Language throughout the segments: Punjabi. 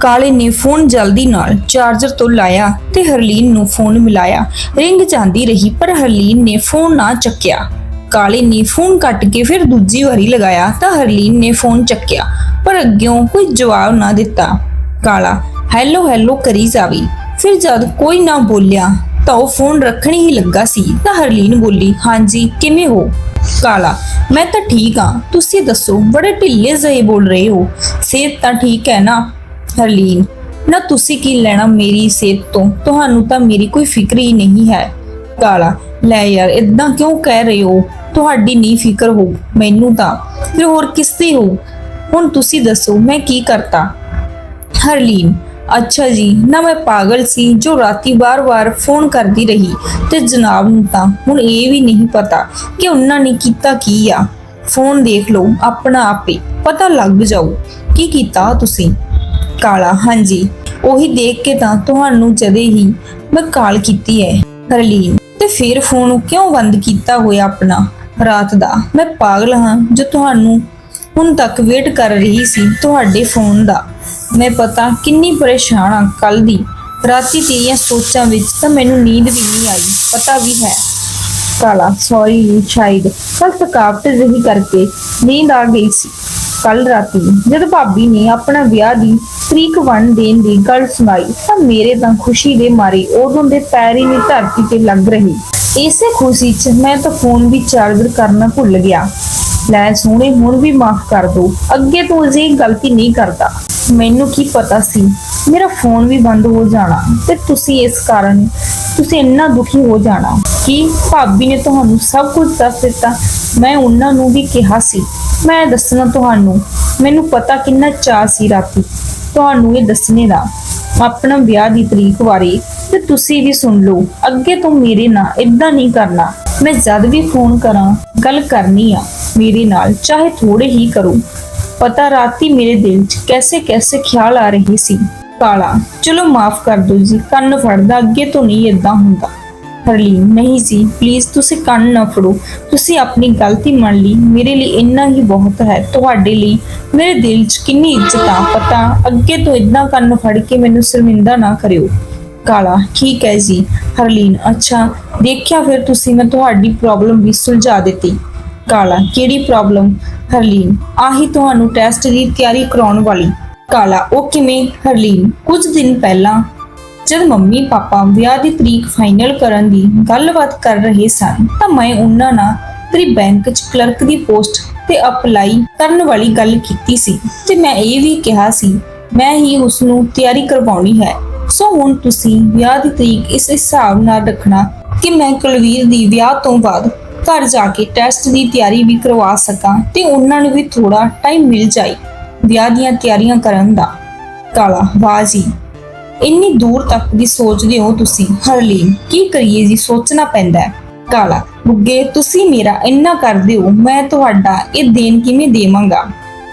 ਕਾਲੇ ਨੇ ਫੋਨ ਜਲਦੀ ਨਾਲ ਚਾਰਜਰ ਤੋਂ ਲਾਇਆ ਤੇ ਹਰਲੀਨ ਨੂੰ ਫੋਨ ਮਿਲਾਇਆ। ਰਿੰਗ ਜਾਂਦੀ ਰਹੀ, ਪਰ ਹਰਲੀਨ ਨੇ ਫੋਨ ਨਾ ਚੱਕਿਆ। ਕਾਲੇ ਨੇ ਫੋਨ ਕੱਟ ਕੇ ਫਿਰ ਦੂਜੀ ਵਾਰੀ ਲਗਾਇਆ ਤਾਂ ਹਰਲੀਨ ਨੇ ਫੋਨ ਚੱਕਿਆ, ਪਰ ਅੱਗਿਓਂ ਕੋਈ ਜਵਾਬ ਨਾ ਦਿੱਤਾ। ਕਾਲਾ, ਹੈਲੋ ਹੈਲੋ, ਕਰੀ ਜਾਵੀ। ਫਿਰ ਜਦ ਕੋਈ ਨਾ ਬੋਲਿਆ ਤਾਂ ਉਹ ਫੋਨ ਰੱਖਣੀ ਹੀ ਲੱਗਾ ਸੀ ਤਾਂ ਹਰਲੀਨ ਬੋਲੀ, ਹਾਂਜੀ, ਕਿਵੇਂ ਹੋ? ਕਾਲਾ, ਮੈਂ ਤਾਂ ਠੀਕ ਹਾਂ, ਤੁਸੀਂ ਦੱਸੋ, ਬੜੇ ਢਿੱਲੇ ਜਿਹੇ ਬੋਲ ਰਹੇ ਹੋ। ਸਿਹਤ ਤਾਂ ਠੀਕ ਹੈ ਨਾ? ਹਰਲੀਨ, ਨਾ ਤੁਸੀਂ ਕੀ ਲੈਣਾ ਮੇਰੀ ਸਿਹਤ ਤੋਂ? ਤੁਹਾਨੂੰ ਤਾਂ ਮੇਰੀ ਕੋਈ ਫਿਕਰ ਹੀ ਨਹੀਂ ਹੈ। ਕਾਲਾ, ਲੈ ਯਾਰ ਇਦਾਂ ਕਿਉਂ ਕਹਿ ਰਹੇ ਹੋ? ਤੁਹਾਡੀ ਨਹੀਂ ਫਿਕਰ ਹੋ ਮੈਨੂੰ ਤਾਂ। ਫਿਰ ਹੋਰ ਕਿਸ ਦੀ ਹੋ ਹੁਣ ਤੁਸੀਂ ਦੱਸੋ, ਮੈਂ ਕੀ ਕਰਤਾ? ਹਰਲੀਨ, ਅੱਛਾ ਜੀ, ਨਾ ਮੈਂ ਪਾਗਲ ਸੀ ਜੋ ਰਾਤੀ ਬਾਰ-ਬਾਰ ਫੋਨ ਕਰਦੀ ਰਹੀ ਤੇ ਜਨਾਬ ਨੂੰ ਤਾਂ ਹੁਣ ਇਹ ਵੀ ਨਹੀਂ ਪਤਾ ਕਿ ਉਹਨਾਂ ਨੇ ਕੀਤਾ ਕੀ ਆ। ਫੋਨ ਦੇਖ ਲਓ, ਆਪਣਾ ਆਪੇ, ਪਤਾ ਲੱਗ ਜਾਊ। ਕੀ ਕੀਤਾ ਤੁਸੀਂ? ਕਾਲਾ। ਹਾਂਜੀ। ਉਹੀ ਦੇਖ ਕੇ ਤਾਂ ਤੁਹਾਨੂੰ ਜਦੇ ਹੀ ਮੈਂ ਕਾਲ ਕੀਤੀ ਹੈ ਹਰਲੀਨ। ਤੇ ਫਿਰ ਫੋਨ ਕਿਉਂ ਬੰਦ ਕੀਤਾ ਹੋਇਆ ਆਪਣਾ? ਰਾਤ ਦਾ। ਮੈਂ ਪਾਗਲ ਹਾਂ ਜੋ ਤੁਹਾਨੂੰ ਹੁਣ ਤੱਕ ਵੇਟ ਕਰ ਰਹੀ ਸੀ ਤੁਹਾਡੇ ਫੋਨ ਦਾ। ਮੈਂ ਪਤਾ ਕਿੰਨੀ ਪਰੇਸ਼ਾਨ ਹਾਂ ਕੱਲ ਦੀ। ਰਾਤੀ ਤੇਰੀਆਂ ਸੋਚਾਂ ਵਿੱਚ ਤਾਂ ਮੈਨੂੰ ਨੀਂਦ ਵੀ ਨਹੀਂ ਆਈ। ਪਤਾ ਵੀ ਹੈ। ਕਾਲਾ ਸੌਰੀ ਸ਼ਾਇਦ ਕੱਲ ਥਕਾਵਟ ਜਿਹੀ ਕਰਕੇ ਨੀਂਦ ਆ ਗਈ ਸੀ। ਕੱਲ ਰਾਤੀ ਜਦ ਭਾਬੀ ਨੇ ਆਪਣਾ ਵਿਆਹ ਦੀ ਤਰੀਕ ਵੰਡ ਦੇਣ ਦੀ ਗੱਲ ਸੁਣਾਈ ਤਾਂ ਮੇਰੇ ਤਾਂ ਖੁਸ਼ੀ ਦੇ ਮਾਰੇ ਉਦੋਂ ਦੇ ਪੈਰ ਹੀ ਨਹੀਂ ਧਰਤੀ ਤੇ ਲੱਗ ਰਹੀ। ਇਸੇ ਖੁਸ਼ੀ 'ਚ ਮੈਂ ਤਾਂ ਫੋਨ ਵੀ ਚਾਰਜਰ ਕਰਨਾ ਭੁੱਲ ਗਿਆ। ਲੈ ਸੋਹਣੇ, ਹੁਣ ਵੀ ਮਾਫ ਕਰ ਦੋ। ਅੱਗੇ ਤੋਂ ਅਜੇ ਗਲਤੀ ਨਹੀਂ ਕਰਦਾ। ਮੈਨੂੰ ਕੀ ਪਤਾ ਸੀ? ਮੇਰਾ ਫੋਨ ਵੀ ਬੰਦ ਹੋ ਜਾਣਾ ਤੇ ਤੁਸੀਂ ਇਸ ਕਾਰਨ ਤੁਸੀਂ ਇੰਨਾ ਦੁਖੀ ਹੋ ਜਾਣਾ। ਕਿ ਭਾਬੀ ਨੇ ਤੁਹਾਨੂੰ ਸਭ ਕੁਝ ਦੱਸ ਦਿੱਤਾ? ਮੈਂ ਉਹਨਾਂ ਨੂੰ ਵੀ ਕਿਹਾ ਸੀ, ਮੈਂ ਦੱਸਣਾ ਤੁਹਾਨੂੰ, ਮੈਨੂੰ ਪਤਾ ਕਿੰਨਾ ਚਾਅ ਸੀ ਰਾਤੀ। ਤੁਹਾਨੂੰ ਇਹ ਦੱਸਣੇ ਦਾ। ਆਪਣਾ ਵਿਆਹ ਦੀ ਤਰੀਕ ਬਾਰੇ ਤੇ ਤੁਸੀਂ ਵੀ ਸੁਣ ਲਓ, ਅੱਗੇ ਤੋਂ ਮੇਰੇ ਨਾਲ ਇਦਾਂ ਨਹੀਂ ਕਰਨਾ। ਮੈਂ ਜਦ ਵੀ ਫੋਨ ਕਰਾਂ, ਗੱਲ ਕਰਨੀ ਆ, ਮੇਰੇ ਨਾਲ, ਚਾਹੇ ਥੋੜੇ ਹੀ ਕਰੋ। ਪਤਾ ਰਾਤੀ ਮੇਰੇ ਦਿਲ 'ਚ ਕੈਸੇ ਕੈਸੇ ਖਿਆਲ ਆ ਰਹੇ ਸੀ। ਕਾਲਾ, ਚਲੋ ਮਾਫ ਕਰ ਦਿਓ ਜੀ, ਕੰਨ ਫੜਦਾ, ਅੱਗੇ ਤੋਂ ਨਹੀਂ ਇਦਾਂ ਹੁੰਦਾ। ਹਰਲੀਨ ਨਹੀਂ ਜੀ ਪਲੀਜ਼ ਤੁਸੀਂ ਕੰਨ ਨਾ ਫੜੋ। ਤੁਸੀਂ ਆਪਣੀ ਗਲਤੀ ਮੰਨ ਲਈ। ਮੇਰੇ ਲਈ ਇੰਨਾ ਹੀ ਬਹੁਤ ਹੈ। ਤੁਹਾਡੇ ਲਈ ਮੇਰੇ ਦਿਲ 'ਚ ਕਿੰਨੀ ਇੱਜ਼ਤ ਆ, ਪਤਾ? ਅੱਗੇ ਤੋਂ ਇਦਾਂ ਕੰਨ ਫੜ ਕੇ ਮੈਨੂੰ ਸ਼ਰਮਿੰਦਾ ਨਾ ਕਰਿਓ। ਕਾਲਾ, ਠੀਕ ਹੈ ਜੀ। ਹਰਲੀਨ, ਅੱਛਾ। ਦੇਖਿਆ ਫਿਰ ਤੁਸੀਂ, ਮੈਂ ਤੁਹਾਡੀ ਪ੍ਰੋਬਲਮ ਵੀ ਸੁਲਝਾ ਦਿੱਤੀ। ਕਾਲਾ, ਕਿਹੜੀ ਪ੍ਰੋਬਲਮ ਹਰਲੀਨ, ਆਹੀ ਤੁਹਾਨੂੰ ਟੈਸਟ ਦੀ ਤਿਆਰੀ ਕਰਾਉਣ ਵਾਲੀ। ਕਾਲਾ, ਉਹ ਕਿਵੇਂ? ਹਰਲੀਨ, ਕੁਝ ਦਿਨ ਪਹਿਲਾਂ ਜਦ ਮੰਮੀ ਪਾਪਾ ਵਿਆਹ ਦੀ ਤਰੀਕ ਫਾਈਨਲ ਕਰਨ ਦੀ ਗੱਲਬਾਤ ਕਰ ਰਹੇ ਸਨ, ਤਾਂ ਮੈਂ ਉਹਨਾਂ ਨਾਲ ਤੇਰੀ ਬੈਂਕ 'ਚ ਕਲਰਕ ਦੀ ਪੋਸਟ ਤੇ ਅਪਲਾਈ ਕਰਨ ਵਾਲੀ ਗੱਲ ਕੀਤੀ ਸੀ ਤੇ ਮੈਂ ਇਹ ਵੀ ਕਿਹਾ ਸੀ, ਮੈਂ ਹੀ ਉਸ ਨੂੰ ਤਿਆਰੀ ਕਰਵਾਉਣੀ ਹੈ। ਸੋ ਹੁਣ ਤੁਸੀਂ ਵਿਆਹ ਦੀ ਤਰੀਕ ਇਸ ਹਿਸਾਬ ਨਾਲ ਰੱਖਣਾ ਕਿ ਮੈਂ ਕੁਲਵੀਰ ਦੀ ਵਿਆਹ ਤੋਂ ਬਾਅਦ ਘਰ ਜਾ ਕੇ ਟੈਸਟ ਦੀ ਤਿਆਰੀ ਵੀ ਕਰਵਾ ਸਕਾਂ ਤੇ ਉਹਨਾਂ ਨੂੰ ਵੀ ਥੋੜਾ ਟਾਈਮ ਮਿਲ ਜਾਏ ਵਿਆਹ ਦੀਆਂ ਤਿਆਰੀਆਂ ਕਰਨ ਦਾ। ਕਾਲਾ ਵਾਹ ਇੰਨੀ ਦੂਰ ਤੱਕ ਦੀ ਸੋਚਦੇ ਹੋ ਤੁਸੀਂ, ਹਰਲੀਨ, ਕੀ ਕਰੀਏ ਜੀ, ਸੋਚਣਾ ਪੈਂਦਾ ਹੈ। ਕਾਲਾ, ਬੁੱਗੇ, ਤੁਸੀਂ ਮੇਰਾ ਇੰਨਾ ਕਰਦੇ ਹੋ ਮੈਂ ਤੁਹਾਡਾ ਇਹ ਦੇਣ ਕਿਵੇਂ ਦੇਵਾਂਗਾ?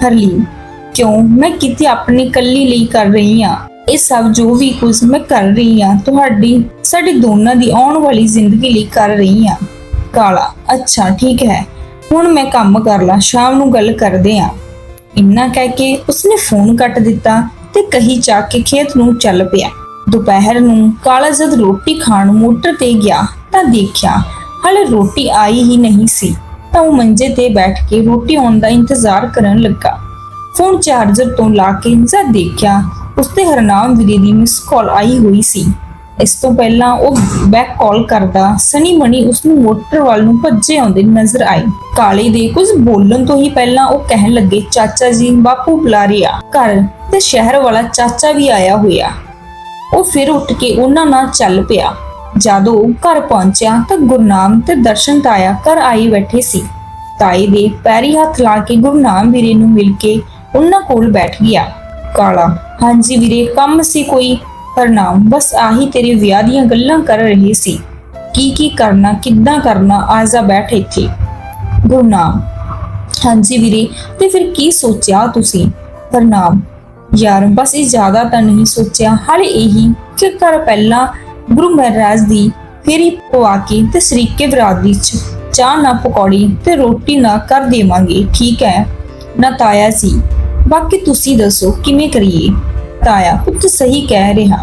ਹਰਲੀਨ, ਕਿਉਂ? ਮੈਂ ਕਿਤੇ ਆਪਣੀ ਕੱਲੀ ਲਈ ਕਰ ਰਹੀ ਹਾਂ। ਇਹ ਸਭ ਜੋ ਵੀ ਕੁਝ ਮੈਂ ਕਰ ਰਹੀ ਹਾਂ, ਤੁਹਾਡੀ, ਸਾਡੇ ਦੋਨਾਂ ਦੀ ਆਉਣ ਵਾਲੀ ਜ਼ਿੰਦਗੀ ਲਈ ਕਰ ਰਹੀ ਹਾਂ। ਕਾਲਾ, ਅੱਛਾ, ਠੀਕ ਹੈ। ਹੁਣ ਮੈਂ ਕੰਮ ਕਰ ਲਾਂ, ਸ਼ਾਮ ਨੂੰ ਗੱਲ ਕਰਦੇ ਹਾਂ। ਇੰਨਾ ਕਹਿ ਕੇ ਉਸਨੇ ਫੋਨ ਕੱਟ ਦਿੱਤਾ। ਤੇ ਕਹੀ ਜਾ ਕੇ ਖੇਤ ਨੂੰ ਚੱਲ ਪਿਆ। ਦੁਪਹਿਰ ਨੂੰ ਕਾਲਾ ਜਦ ਰੋਟੀ ਖਾਣ ਮੋਟਰ ਤੇ ਗਿਆ ਤਾਂ ਦੇਖਿਆ, ਹਲੇ ਰੋਟੀ ਆਈ ਹੀ ਨਹੀਂ ਸੀ। ਤਾਂ ਉਹ ਮੰਜੇ ਤੇ ਬੈਠ ਕੇ ਰੋਟੀ ਆਉਣ ਦਾ ਇੰਤਜ਼ਾਰ ਕਰਨ ਲੱਗਾ। ਫੋਨ ਚਾਰਜਰ ਤੋਂ ਲਾ ਕੇ ਜਦ ਦੇਖਿਆ ਉਸਤੇ ਹਰਨਾਮ ਵੀਰੇ ਦੀ ਮਿਸ ਕਾਲ ਆਈ ਹੋਈ ਸੀ। ਇਸ ਤੋਂ ਪਹਿਲਾਂ ਉਹ ਬੈਕ ਕਾਲ ਕਰਦਾ, ਸਨੀ ਮਣੀ ਉਸ ਨੂੰ ਮੋਟਰ ਵੱਲ ਨੂੰ ਭੱਜੇ ਆਉਂਦੇ ਨਜ਼ਰ ਆਏ। ਕਾਲੇ ਦੇ ਕੁਝ ਬੋਲਣ ਤੋਂ ਹੀ ਪਹਿਲਾਂ ਉਹ ਕਹਿਣ ਲੱਗੇ, ਚਾਚਾ ਜੀ, ਬਾਪੂ ਬੁਲਾ ਰਿਹਾ ਘਰ ਤੇ ਸ਼ਹਿਰ ਵਾਲਾ ਚਾਚਾ ਵੀ ਆਇਆ ਹੋਇਆ। ਉਹ ਫਿਰ ਉੱਠ ਕੇ ਉਹਨਾਂ ਨਾਲ ਚੱਲ ਪਿਆ। ਜਦੋਂ ਉਹ ਘਰ ਪਹੁੰਚਿਆ ਤਾਂ ਗੁਰਨਾਮ ਤੇ ਦਰਸ਼ਨ ਤਾਇਆ ਘਰ ਆਈ ਬੈਠੇ ਸੀ। ਤਾਏ ਦੇ ਪੈਰੀ ਹੱਥ ਲਾ ਕੇ ਗੁਰਨਾਮ ਵੀਰੇ ਨੂੰ ਮਿਲ ਕੇ ਉਹਨਾਂ ਕੋਲ ਬੈਠ ਗਿਆ। ਕਾਲਾ, ਹਾਂਜੀ ਵੀਰੇ, ਕੰਮ ਸੀ ਕੋਈ? ਹਰਨਾਮ ਬਸ ਆਹੀ ਤੇਰੇ ਵਿਆਹ ਦੀਆਂ ਗੱਲਾਂ ਕਰ ਰਹੇ ਸੀ। ਕੀ ਕੀ ਕਰਨਾ, ਕਿੱਦਾਂ ਕਰਨਾ, ਆਜਾ ਬੈਠ ਇੱਥੇ। ਗੁਰਨਾਮ ਹਾਂਜੀ ਵੀਰੇ, ਤੇ ਫਿਰ ਕੀ ਸੋਚਿਆ ਤੁਸੀਂ? ਹਰਨਾਮ ਯਾਰ, ਬਸ ਇਹ ਜ਼ਿਆਦਾ ਤਾਂ ਨਹੀਂ ਸੋਚਿਆ ਹਾਲੇ ਇਹੀ ਕਿ ਕਰ ਪਹਿਲਾਂ ਗੁਰੂ ਮਹਾਰਾਜ ਦੀ ਫੇਰੀ ਪਵਾ ਕੇ ਤੇ ਸਰੀਕੇ ਬਰਾਦਰੀ ਚ ਚਾਹ ਨਾ ਪਕੌੜੀ ਤੇ ਰੋਟੀ ਨਾ ਕਰ ਦੇਵਾਂਗੇ, ਠੀਕ ਹੈ? ਨਾ ਤਾਇਆ ਸੀ ਬਾਕੀ ਤੁਸੀਂ ਦੱਸੋ, ਕਿਵੇਂ ਕਰੀਏ? ਤਾਇਆ ਪੁੱਤ ਸਹੀ ਕਹਿ ਰਿਹਾ।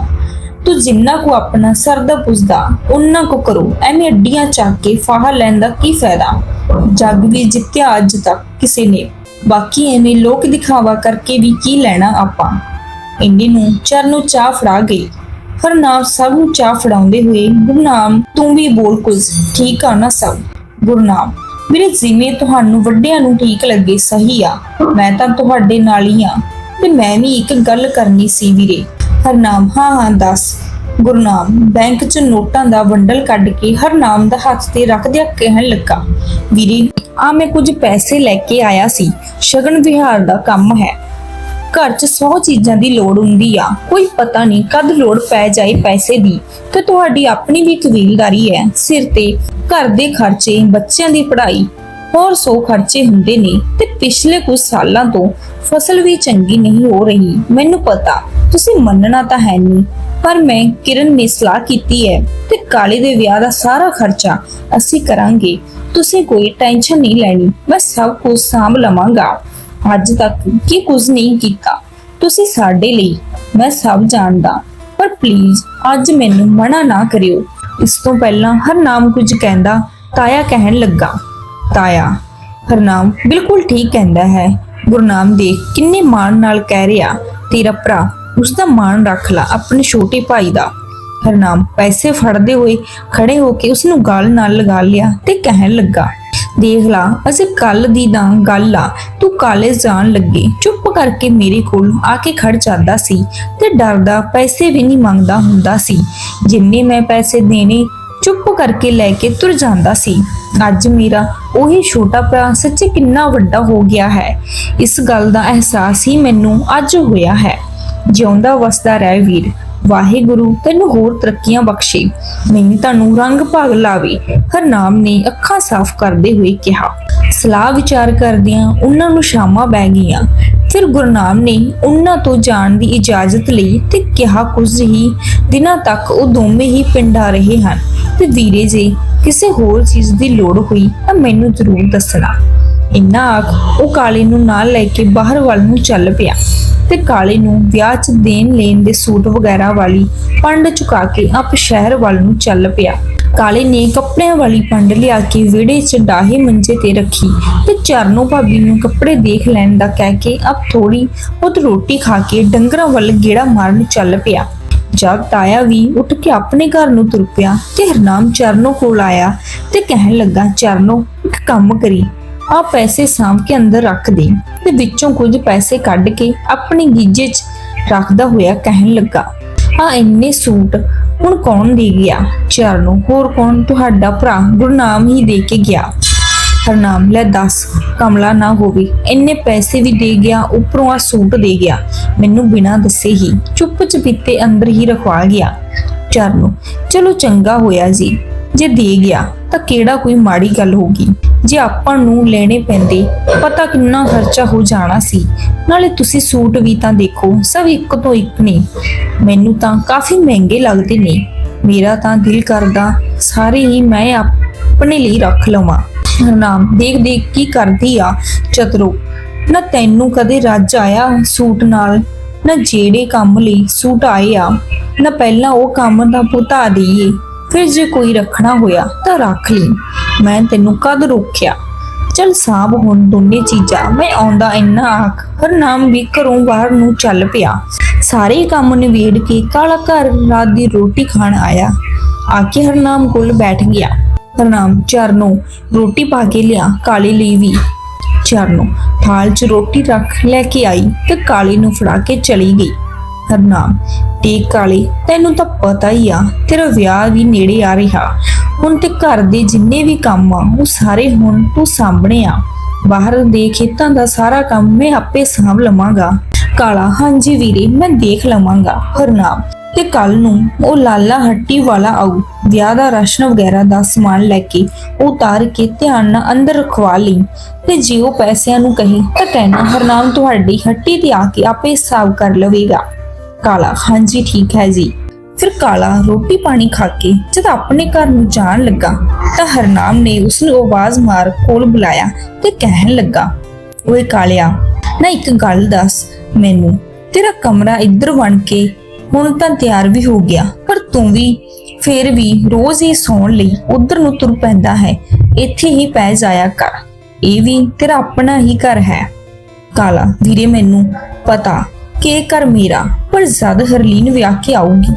ਤੂੰ ਜਿੰਨਾ ਕੋ ਆਪਣਾ ਸਰਦਾ ਪੁੱਜਦਾ ਉਹਨਾਂ ਕੋ ਕਰੋ। ਐਵੇਂ ਅੱਡੀਆਂ ਚੱਕ ਕੇ ਫਾਹਾ ਲੈਣ ਦਾ ਕੀ ਫਾਇਦਾ? ਜੱਗ ਵੀ ਜਿੱਤਿਆ ਅੱਜ ਤੱਕ ਕਿਸੇ ਨੇ। ਬਾਕੀ ਐਵੇਂ ਲੋਕ ਦਿਖਾਵਾ ਕਰਕੇ ਵੀ ਕੀ ਲੈਣਾ ਆਪਾਂ? ਇੰਨੇ ਨੂੰ ਚਰਨੋਂ ਚਾਹ ਫੜਾ ਗਈ। ਹਰਨਾਮ ਸਭ ਨੂੰ ਚਾਹ ਫੜਾਉਂਦੇ ਹੋਏ ਗੁਰਨਾਮ ਤੂੰ ਵੀ ਬੋਲ ਕੁਝ। ਠੀਕ ਆ ਨਾ ਸਭ? ਗੁਰਨਾਮ ਮੇਰੇ ਜਿਵੇਂ ਤੁਹਾਨੂੰ ਵੱਡਿਆਂ ਨੂੰ ਠੀਕ ਲੱਗੇ, ਸਹੀ ਆ। ਮੈਂ ਤਾਂ ਤੁਹਾਡੇ ਨਾਲ ਹੀ ਆ। ਤੇ ਮੈਂ ਵੀ ਇੱਕ ਗੱਲ ਕਰਨੀ ਸੀ ਵੀਰੇ। ਹਰਨਾਮ ਹਾਂ ਹਾਂ, ਦੱਸ। ਗੁਰਨਾਮ, ਬੈਂਕ 'ਚ ਨੋਟਾਂ ਦਾ ਬੰਡਲ ਕੱਢ ਕੇ ਹਰਨਾਮ ਦਾ ਹੱਥ ਤੇ ਰੱਖਦਿਆਂ ਕਹਿਣ ਲੱਗਾ। ਵੀਰੇ ਆ ਮੈਂ ਕੁਝ ਪੈਸੇ ਲੈ ਕੇ ਆਇਆ ਸੀ। ਸ਼ਗਨ ਵਿਹਾਰ ਦਾ ਕੰਮ ਹੈ। ਘਰ 'ਚ 100 ਚੀਜ਼ਾਂ ਦੀ ਲੋੜ ਹੁੰਦੀ ਆ। ਕੋਈ ਪਤਾ ਨਹੀਂ ਕਦ ਲੋੜ ਪੈ ਜਾਏ ਪੈਸੇ ਦੀ। ਤੇ ਤੁਹਾਡੀ ਆਪਣੀ ਵੀ ਕਬੀਲਦਾਰੀ ਹੈ। ਸਿਰ ਤੇ ਘਰ ਦੇ ਖਰਚੇ, ਬੱਚਿਆਂ ਦੀ ਪੜ੍ਹਾਈ। ਹੋਰ ਸੌ ਖਰਚੇ ਹੁੰਦੇ ਨੇ ਤੇ ਪਿਛਲੇ ਕੁਝ ਸਾਲਾਂ ਤੋਂ ਫਸਲ ਵੀ ਚੰਗੀ ਨਹੀਂ ਹੋ ਰਹੀ। ਮੈਨੂੰ ਪਤਾ, ਤੁਸੀਂ ਮੰਨਣਾ ਤਾਂ ਹੈ ਨਹੀਂ ਪਰ ਮੈਂ ਕਿਰਨ ਨੇ ਸਲਾਹ ਕੀਤੀ ਹੈ ਤੇ ਕਾਲੇ ਦੇ ਵਿਆਹ ਦਾ ਸਾਰਾ ਖਰਚਾ ਅਸੀਂ ਕਰਾਂਗੇ। ਤੁਸੀਂ ਕੋਈ ਟੈਨਸ਼ਨ ਨਹੀਂ ਲੈਣੀ, ਮੈਂ ਸਭ ਕੁਝ ਸਾਂਭ ਲਵਾਂਗਾ। ਅੱਜ ਤੱਕ ਕੀ ਕੁਝ ਨਹੀਂ ਕੀਤਾ। ਤੁਸੀਂ ਸਾਡੇ ਲਈ, ਮੈਂ ਸਭ ਜਾਣਦਾ, ਪਰ ਪਲੀਜ਼ ਅੱਜ ਮੈਨੂੰ ਮਨਾ ਨਾ ਕਰਿਓ। ਇਸ ਤੋਂ ਪਹਿਲਾਂ ਹਰ ਨਾਮ ਕੁਝ ਕਹਿੰਦਾ, ਤਾਇਆ ਕਹਿਣ ਲੱਗਾ। ਤਾਇਆ। ਹਰਨਾਮ ਬਿਲਕੁਲ ਠੀਕ ਕਹਿੰਦਾ ਹੈ। ਗੁਰਨਾਮ ਦੇਖ ਕਿੰਨੇ ਮਾਣ ਨਾਲ ਕਹਿ ਰਿਹਾ, ਤੇਰਾ ਭਰਾ ਉਸ ਦਾ ਮਾਣ ਰੱਖ ਲਾ ਆਪਣੇ ਛੋਟੇ ਭਾਈ ਦਾ। ਹਰਨਾਮ ਪੈਸੇ ਫੜਦੇ ਹੋਏ ਖੜੇ ਹੋ ਕੇ ਉਸ ਨੂੰ ਗਾਲ ਨਾਲ ਲਗਾ ਲਿਆ ਤੇ ਕਹਿਣ ਲੱਗਾ, ਦੇਖ ਲਾ, ਅਸੀਂ ਕੱਲ ਦੀ ਦਾ ਗੱਲ ਆ। ਤੂੰ ਕਾਲਜ ਜਾਣ ਲੱਗੇ। ਚੁੱਪ ਕਰਕੇ ਮੇਰੇ ਕੋਲ ਆ ਕੇ ਖੜ ਜਾਂਦਾ ਸੀ ਤੇ ਡਰਦਾ ਪੈਸੇ ਵੀ ਨਹੀਂ ਮੰਗਦਾ ਹੁੰਦਾ ਸੀ। ਜਿੰਨੇ ਮੈਂ ਪੈਸੇ ਦੇਣੇ ਚੁੱਪ ਕਰਕੇ ਲੈ ਕੇ ਤੁਰ ਜਾਂਦਾ ਸੀ। ਅੱਜ ਮੇਰਾ ਉਹੀ ਛੋਟਾ ਭਰਾ ਸੱਚੇ ਕਿੰਨਾ ਵੱਡਾ ਹੋ ਗਿਆ ਹੈ। ਇਸ ਗੱਲ ਦਾ ਅਹਿਸਾਸ ਹੀ ਮੈਨੂੰ ਅੱਜ ਹੋਇਆ ਹੈ। ਜਿਉਂਦਾ ਵਸਦਾ ਰਹਿ ਵੀਰ, ਵਾਹਿਗੁਰੂ ਤੈਨੂੰ ਹੋਰ ਤਰੱਕੀਆਂ ਬਖਸ਼ੇ। ਮੈਨੂੰ ਤੁਹਾਨੂੰ ਰੰਗ ਭਾਗ ਲਾਵੇ ਹਰਨਾਮ ਨੇ ਅੱਖਾਂ ਸਾਫ਼ ਕਰਦੇ ਹੋਏ ਕਿਹਾ। ਸਲਾਹ ਵਿਚਾਰ ਕਰਦਿਆਂ ਉਹਨਾਂ ਨੂੰ ਸ਼ਾਮਾਂ ਬਹਿ ਗਈਆਂ। ਫਿਰ ਗੁਰਨਾਮ ਨੇ ਉਹਨਾਂ ਤੋਂ ਜਾਣ ਦੀ ਇਜਾਜ਼ਤ ਲਈ ਤੇ ਕਿਹਾ, ਕੁਝ ਹੀ ਦਿਨਾਂ ਤੱਕ ਉਹ ਦੋਵੇਂ ਹੀ ਪਿੰਡਾਂ ਰਹੇ ਹਨ ਤੇ ਵੀਰੇ, ਜੇ ਕਿਸੇ ਹੋਰ ਚੀਜ਼ ਦੀ ਲੋੜ ਹੋਈ ਤਾਂ ਮੈਨੂੰ ਜ਼ਰੂਰ ਦੱਸਣਾ। ਇੰਨਾ ਆਖ ਉਹ ਕਾਲੇ ਨੂੰ ਨਾਲ ਲੈ ਕੇ ਬਾਹਰ ਵੱਲ ਨੂੰ ਚੱਲ ਪਿਆ ਤੇ ਕਾਲੇ ਨੂੰ ਵਿਆਹ 'ਚ ਦੇਣ ਲੈਣ ਦੇ ਸੂਟ ਵਗੈਰਾ ਵਾਲੀ ਪੰਡ ਚੁਕਾ ਕੇ ਆਪ ਸ਼ਹਿਰ ਵੱਲ ਨੂੰ ਚੱਲ ਪਿਆ। ਕਾਲੇ ਨੇ ਕੱਪੜਿਆਂ ਵਾਲੀ ਪੰਡ ਲਿਆ ਕੇ ਵਿਹੜੇ 'ਚ ਡਾਹੇ ਮੰਜੇ ਤੇ ਰੱਖੀ ਤੇ ਚਰਨੋ ਭਾਬੀ ਨੂੰ ਕੱਪੜੇ ਦੇਖ ਲੈਣ ਦਾ ਕਹਿ ਕੇ ਆਪ ਥੋੜੀ ਬਹੁਤ ਰੋਟੀ ਖਾ ਕੇ ਡੰਗਰਾਂ ਵੱਲ ਗੇੜਾ ਮਾਰਨ ਚੱਲ ਪਿਆ। ਜਦ ਤਾਇਆ ਵੀ ਉੱਠ ਕੇ ਆਪਣੇ ਘਰ ਨੂੰ ਤੁਰ ਪਿਆ ਤੇ ਹਰਨਾਮ ਚਰਨੋ ਕੋਲ ਆਇਆ ਤੇ ਕਹਿਣ ਲੱਗਾ, ਚਰਨੋ, ਇੱਕ ਕੰਮ ਕਰੀ। ਆ ਪੈਸੇ ਸਾਂਭ ਕੇ ਅੰਦਰ ਰੱਖ ਦੇ। ਤੇ ਵਿੱਚੋਂ ਕੁਝ ਪੈਸੇ ਕੱਢ ਕੇ ਆਪਣੇ ਗੀਜੇ 'ਚ ਰੱਖਦਾ ਹੋਇਆ ਕਹਿਣ ਲੱਗਾ ਆ ਇੰਨੇ ਸੂਟ ਹੁਣ ਕੌਣ ਦੇ ਗਿਆ? ਚਰਨੋ ਹੋਰ ਕੌਣ? ਤੁਹਾਡਾ ਭਰਾ ਗੁਰਨਾਮ ਹੀ ਦੇ ਕੇ ਗਿਆ। ਹਰਨਾਮ ਲੈ ਦੱਸ, ਕਮਲਾ ਨਾ ਹੋਵੇ। ਇੰਨੇ ਪੈਸੇ ਵੀ ਦੇ ਗਿਆ, ਉੱਪਰੋਂ ਆ ਸੂਟ ਦੇ ਗਿਆ। ਮੈਨੂੰ ਬਿਨਾਂ ਦੱਸੇ ਹੀ ਚੁੱਪ ਚਪੀਤੇ ਅੰਦਰ ਹੀ ਰਖਵਾ ਗਿਆ। ਚਰਨੋ ਚਲੋ ਚੰਗਾ ਹੋਇਆ ਜੀ। ਜੇ ਦੇ ਗਿਆ, ਤਾਂ ਕਿਹੜਾ ਕੋਈ ਮਾੜੀ ਗੱਲ ਹੋਗੀ ਜੇ ਆਪਾਂ ਨੂੰ ਲੈਣੇ ਪੈਂਦੇ, ਪਤਾ ਕਿੰਨਾ ਖਰਚਾ ਹੋ ਜਾਣਾ ਸੀ। ਨਾਲੇ ਤੁਸੀਂ ਸੂਟ ਵੀ ਤਾਂ ਦੇਖੋ, ਸਭ ਇੱਕ ਤੋਂ ਇੱਕ ਨੇ। ਮੈਨੂੰ ਤਾਂ ਕਾਫੀ ਮਹਿੰਗੇ ਲੱਗਦੇ ਨੇ। ਮੇਰਾ ਤਾਂ ਦਿਲ ਕਰਦਾ ਸਾਰੇ ਹੀ ਮੈਂ ਆਪਣੇ ਲਈ ਰੱਖ ਲਵਾਂ। ਹਰਨਾਮ ਦੇਖ ਦੇਖ ਕੀ ਕਰਦੀ ਆ ਚਤਰੋ। ਨਾ ਤੈਨੂੰ ਕਦੇ ਰੱਜ ਆਇਆ ਸੂਟ ਨਾਲ, ਨਾ ਜਿਹੜੇ ਕੰਮ ਲਈ ਸੂਟ ਆਏ ਆ, ਨਾ ਪਹਿਲਾਂ ਉਹ ਕੰਮ ਦਾ ਪੁਤਾ ਦਈਏ। ਫਿਰ ਜੇ ਕੋਈ ਰੱਖਣਾ ਹੋਇਆ ਤਾਂ ਰੱਖ ਲਈ। ਮੈਂ ਤੈਨੂੰ ਕਦ ਰੋਕਿਆ? ਚਲ ਸਾਬ ਹੁਣ ਦੋਨੇ ਚੀਜ਼ਾਂ। ਮੈਂ ਆਉਂਦਾ ਇੰਨਾ ਆਖ, ਹਰ ਨਾਮ ਵੀ ਘਰੋਂ ਬਾਹਰ ਨੂੰ ਚੱਲ ਪਿਆ। ਸਾਰੇ ਕੰਮ ਨਿਬੇੜ ਕੇ ਕਾਲਾ ਘਰ ਰਾਤ ਦੀ ਰੋਟੀ ਖਾਣ ਆਇਆ। ਆ ਕੇ ਹਰਨਾਮ ਕੋਲ ਬੈਠ ਗਿਆ। ਹਰਨਾਮ ਚਰਨੋਂ ਰੋਟੀ ਪਾ ਕੇ ਲਿਆ, ਕਾਲੇ ਲਈ ਵੀ। ਚਰਨੋਂ ਥਾਲ 'ਚ ਰੋਟੀ ਰੱਖ ਲੈ ਕੇ ਆਈ ਤੇ ਕਾਲੇ ਨੂੰ ਫੜਾ ਕੇ ਚਲੀ ਗਈ। ਹਰਨਾਮ ਟੇਕ ਕਾਲੇ, ਤੈਨੂੰ ਤਾਂ ਪਤਾ ਹੀ ਆ, ਤੇਰਾ ਵਿਆਹ ਵੀ ਨੇੜੇ ਆ ਰਿਹਾ। ਹੁਣ ਤੇ ਘਰ ਦੇ ਜਿੰਨੇ ਵੀ ਕੰਮ ਆ, ਉਹ ਸਾਰੇ ਹੁਣ ਤੂੰ ਸਾਂਭਣੇ ਆ। ਬਾਹਰ ਦੇ ਖੇਤਾਂ ਦਾ ਸਾਰਾ ਕੰਮ ਮੈਂ ਆਪੇ ਸਾਂਭ ਲਵਾਂਗਾ। ਕਾਲਾ, ਹਾਂਜੀ ਵੀਰੇ, ਮੈਂ ਦੇਖ ਲਵਾਂਗਾ ਹਰਨਾਮ ਤੇ ਕੱਲ ਨੂੰ ਉਹ ਲਾਲਾ ਹੱਟੀ ਵਾਲਾ ਆਊ, ਵਿਆਹ ਦਾ ਰਾਸ਼ਨ ਵਗੈਰਾ ਦਾ ਸਮਾਨ ਲੈ ਕੇ ਉਹ ਉਤਾਰ ਕੇ ਧਿਆਨ ਨਾਲ ਅੰਦਰ ਰਖਵਾ ਲਈ। ਤੇ ਜੇ ਉਹ ਪੈਸਿਆਂ ਨੂੰ ਕਹੇ, ਤਾਂ ਕਹਿਣਾ ਹਰਨਾਮ ਤੁਹਾਡੀ ਹੱਟੀ ਤੇ ਆ ਕੇ ਆਪੇ ਹਿਸਾਬ ਕਰ ਲਵੇਗਾ। ਕਾਲਾ। ਹਾਂਜੀ, ਠੀਕ ਹੈ ਜੀ। ਫਿਰ ਕਾਲਾ ਰੋਟੀ ਪਾਣੀ ਖਾ ਕੇ ਜਦ ਆਪਣੇ ਘਰ ਨੂੰ ਜਾਣ ਲੱਗਾ ਤਾਂ ਹਰਨਾਮ ਨੇ ਉਸ ਨੂੰ ਆਵਾਜ਼ ਮਾਰ ਕੋਲ ਬੁਲਾਇਆ ਤੇ ਕਹਿਣ ਲੱਗਾ, ਓਏ ਕਾਲਿਆ, ਨਾ ਇੱਕ ਗੱਲ ਦੱਸ ਮੈਨੂੰ। ਤੇਰਾ ਕਮਰਾ ਇੱਧਰ ਬਣ ਕੇ ਹੁਣ ਤਾਂ ਤਿਆਰ ਵੀ ਹੋ ਗਿਆ, ਪਰ ਤੂੰ ਵੀ, ਫੇਰ ਵੀ ਰੋਜ਼ ਹੀ ਸੌਣ ਲਈ ਉਧਰ ਨੂੰ ਤੁਰ ਪੈਂਦਾ ਹੈ। ਇੱਥੇ ਹੀ ਪੈ ਜਾਇਆ ਕਰ। ਇਹ ਵੀ ਤੇਰਾ ਆਪਣਾ ਹੀ ਘਰ ਹੈ। ਕਾਲਾ, ਵੀਰੇ, ਮੈਨੂੰ ਪਤਾ ਕਿ ਘਰ ਮੇਰਾ, ਪਰ ਜਦ ਹਰਲੀਨ ਵਿਆਹ ਕੇ ਆਊਗੀ,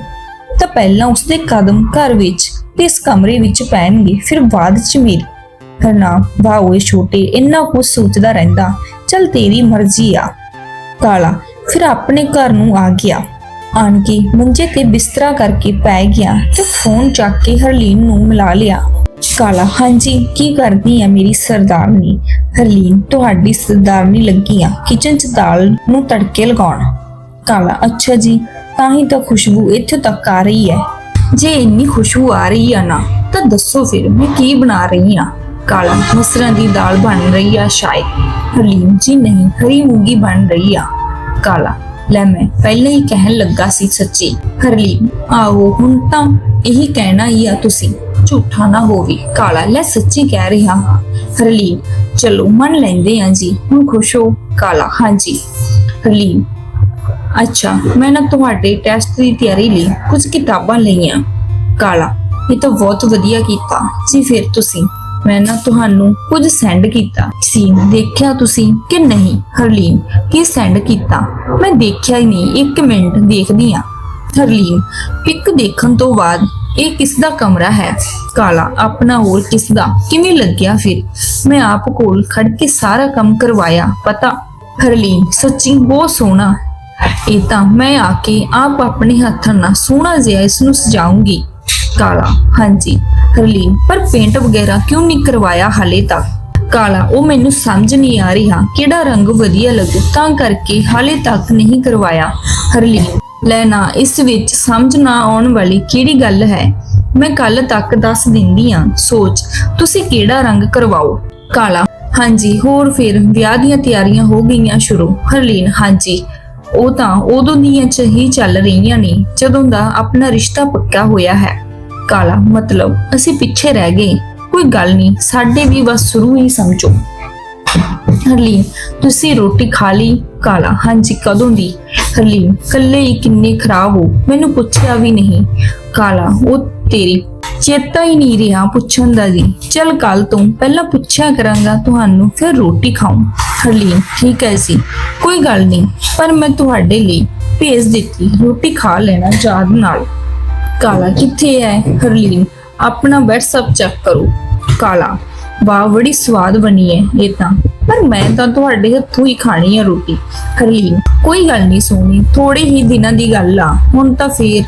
ਤਾਂ ਪਹਿਲਾਂ ਉਸਦੇ ਕਦਮ ਘਰ ਵਿੱਚ ਤੇ ਇਸ ਕਮਰੇ ਵਿੱਚ ਪੈਣਗੇ, ਫਿਰ ਬਾਅਦ ਚ ਮੇਰੀ। ਹਰਨਾ ਵਾਹ ਛੋਟੇ, ਇੰਨਾ ਕੁਝ ਸੋਚਦਾ ਰਹਿੰਦਾ, ਚਲ ਤੇਰੀ ਮਰਜ਼ੀ ਆ। ਕਾਲਾ, ਫਿਰ ਆਪਣੇ ਘਰ ਨੂੰ ਆ ਗਿਆ। ਆਣ ਕੇ ਮੰਜੇ ਤੇ ਬਿਸਤਰਾ ਕਰਕੇ ਪੈ ਗਿਆ ਤੇ ਫੋਨ ਚੱਕ ਕੇ ਹਰਲੀਨ ਨੂੰ ਮਿਲਾ ਲਿਆ। ਕਾਲਾ, ਹਾਂਜੀ, ਕੀ ਕਰਦੀ ਆ ਮੇਰੀ ਸਰਦਾਰਨੀ? ਹਰਲੀਨ, ਤੁਹਾਡੀ ਸਰਦਾਰਨੀ ਲੱਗੀ ਆ। ਕਿਚਨ 'ਚ ਦਾਲ ਨੂੰ ਤੜਕੇ ਲਗਾਉਣ। ਕਾਲਾ, ਅੱਛਾ ਜੀ, ਤਾਂ ਹੀ ਤਾਂ ਖੁਸ਼ਬੂ ਇੱਥੇ ਤੱਕ ਆ ਰਹੀ ਹੈ ਜੇ ਇੰਨੀ ਖੁਸ਼ਬੂ ਆ ਰਹੀ ਆ ਨਾ, ਤਾਂ ਦੱਸੋ ਫਿਰ, ਮੈਂ ਕੀ ਬਣਾ ਰਹੀ ਆ? ਕਾਲਾ, ਮਸਰਾਂ ਦੀ ਦਾਲ ਬਣ ਰਹੀ ਆ ਸ਼ਾਇਦ। ਹਰਲੀਨ, ਜੀ ਨਹੀਂ, ਹਰੀ ਮੂੰਗੀ ਬਣ ਰਹੀ ਆ। ਕਾਲਾ, ਲੈ ਮੈਂ ਪਹਿਲਾਂ ਹੀ ਕਹਿਣ ਲੱਗਾ ਸੀ ਸੱਚੀ। ਹਰਲੀਨ, ਆਓ, ਹੁਣ ਤਾਂ ਇਹੀ ਕਹਿਣਾ ਹੀ ਆ ਤੁਸੀਂ। ਝੂਠਾ ਨਾ ਹੋਵੇ। ਕਾਲਾ, ਲੈ ਸੱਚੀ ਕਹਿ ਰਿਹਾ ਹਾਂ। ਹਰਲੀਨ, ਚਲੋ, ਮੰਨ ਲੈਂਦੇ ਆ ਜੀ। ਹੁਣ ਖੁਸ਼ ਹੋ? ਕਾਲਾ ਹਾਂਜੀ ਹਰਲੀਨ, ਅੱਛਾ, ਮੈਂ ਨਾ ਤੁਹਾਡੇ ਟੈਸਟ ਦੀ ਤਿਆਰੀ ਲਈ ਕੁਝ ਕਿਤਾਬਾਂ ਲਈਆਂ। ਕਾਲਾ, ਇਹ ਤਾਂ ਬਹੁਤ ਵਧੀਆ ਕੀਤਾ। ਜੀ, ਫਿਰ ਤੁਸੀਂ। ਮੈਂ ਨਾ ਤੁਹਾਨੂੰ ਕੁਝ ਸੈਂਡ ਕੀਤਾ। ਸੀ ਦੇਖਿਆ ਤੁਸੀਂ ਕਿ ਨਹੀਂ? ਹਰਲੀਨ, ਕੀ ਸੈਂਡ ਕੀਤਾ? ਮੈਂ ਦੇਖਿਆ ਹੀ ਨਹੀਂ। ਇੱਕ ਮਿੰਟ ਦੇਖਦੀ ਆ ਹਰਲੀਨ ਪਿਕ ਦੇਖਣ ਤੋਂ ਬਾਅਦ ਇਹ ਕਿਸ ਦਾ ਕਮਰਾ ਹੈ? ਕਾਲਾ, ਆਪਣਾ ਹੋਰ ਕਿਸ ਦਾ ਕਿਵੇਂ ਲੱਗਿਆ ਫਿਰ? ਮੈਂ ਆਪ ਕੋਲ ਖੜ ਕੇ ਸਾਰਾ ਕੰਮ ਕਰਵਾਇਆ, ਪਤਾ? ਹਰਲੀਨ, ਸੱਚੀ ਬਹੁਤ ਸੋਹਣਾ। ਇਹ ਤਾਂ ਮੈਂ ਆ ਕੇ ਆਪ ਆਪਣੇ ਹੱਥਾਂ ਨਾਲ ਸੋਹਣਾ ਜਿਹਾ ਇਸ ਨੂੰ ਸਜਾਉਂਗੀ। ਕਾਲਾ, ਹਾਂਜੀ। ਹਰਲੀਨ, ਪਰ ਪੇਂਟ ਵਗੈਰਾ ਕਿਉਂ ਨਹੀਂ ਕਰਵਾਇਆ ਹਾਲੇ ਤੱਕ? ਕਾਲਾ, ਉਹ ਮੈਨੂੰ ਸਮਝ ਨਹੀਂ ਆ ਰਿਹਾ ਕਿਹੜਾ ਰੰਗ ਵਧੀਆ ਲੱਗੂ, ਤਾਂ ਕਰਕੇ ਹਾਲੇ ਤੱਕ ਨਹੀਂ ਕਰਵਾਇਆ। ਹਰਲੀਨ ਲੈਣਾ, ਇਸ ਵਿੱਚ ਸਮਝ ਨਾ ਆਉਣ ਵਾਲੀ ਕਿਹੜੀ ਗੱਲ ਹੈ? ਮੈਂ ਕੱਲ ਤੱਕ ਦੱਸ ਦਿੰਦੀ ਆ ਸੋਚ। ਤੁਸੀਂ ਕਿਹੜਾ ਰੰਗ ਕਰਵਾਓ? ਕਾਲਾ। ਹਾਂਜੀ, ਹੋਰ ਫਿਰ ਵਿਆਹ ਦੀਆਂ ਤਿਆਰੀਆਂ ਹੋ ਗਈਆਂ ਸ਼ੁਰੂ। ਹਰਲੀਨ, ਹਾਂਜੀ। ਉਹ ਤਾਂ ਉਦੋਂ ਦੀਆਂ ਚ ਹੀ ਚੱਲ ਰਹੀਆਂ ਨੇ, ਜਦੋਂ ਦਾ ਆਪਣਾ ਰਿਸ਼ਤਾ ਪੱਕਾ ਹੋਇਆ ਹੈ। ਕਾਲਾ, ਮਤਲਬ ਅਸੀਂ ਪਿੱਛੇ ਰਹਿ ਗਏ। ਕੋਈ ਗੱਲ ਨਹੀਂ, ਸਾਡੇ ਵੀ ਬਸ ਸ਼ੁਰੂ ਹੀ ਸਮਝੋ। ਹਰਲੀਨ, ਤੁਸੀਂ ਰੋਟੀ ਖਾ ਲਈ? ਕਾਲਾ, ਹਾਂਜੀ, ਕਦੋਂ ਦੀ? ਹਰਲੀਨ ਕੱਲੇ ਹੀ ਕਿੰਨੇ ਖਰਾਬ ਹੋ? ਮੈਨੂੰ ਪੁੱਛਿਆ ਵੀ ਨਹੀਂ। ਕਾਲਾ, ਉਹ ਤੇਰੀ ਚੇਤਾ ਹੀ ਨਹੀਂ ਰਿਹਾ ਪੁੱਛਣ ਦਾ ਜੀ। ਚਲ ਕੱਲ ਤੋਂ ਪਹਿਲਾਂ ਪੁੱਛਿਆ ਕਰਾਂਗਾ ਤੁਹਾਨੂੰ, ਫਿਰ ਰੋਟੀ ਖਾਉਂ ਹਰਲੀਨ, ਠੀਕ ਹੈ ਜੀ। ਕੋਈ ਗੱਲ ਨਹੀਂ, ਪਰ ਮੈਂ ਤੁਹਾਡੇ ਲਈ ਭੇਜ ਦਿੱਤੀ। ਰੋਟੀ ਖਾ ਲੈਣਾ ਯਾਦ ਨਾਲ। ਕਾਲਾ, ਕਿੱਥੇ ਹੈ? ਹਰਲੀਨ, ਆਪਣਾ WhatsApp ਚੈੱਕ ਕਰੋ। ਕਾਲਾ ਵਾਹ, ਬੜੀ ਸਵਾਦ ਬਣੀ ਹੈ ਇਹ ਤਾਂ। ਪਰ ਮੈਂ ਤਾਂ ਤੁਹਾਡੇ ਹੱਥੋਂ ਹੀ ਖਾਣੀ ਹੈ ਰੋਟੀ। ਹਰਲੀਨ ਕੋਈ ਗੱਲ ਨਹੀਂ ਸੋਨੀ ਥੋੜੇ ਹੀ ਦਿਨਾਂ ਦੀ ਗੱਲ ਆ। ਹੁਣ ਤਾਂ ਫੇਰ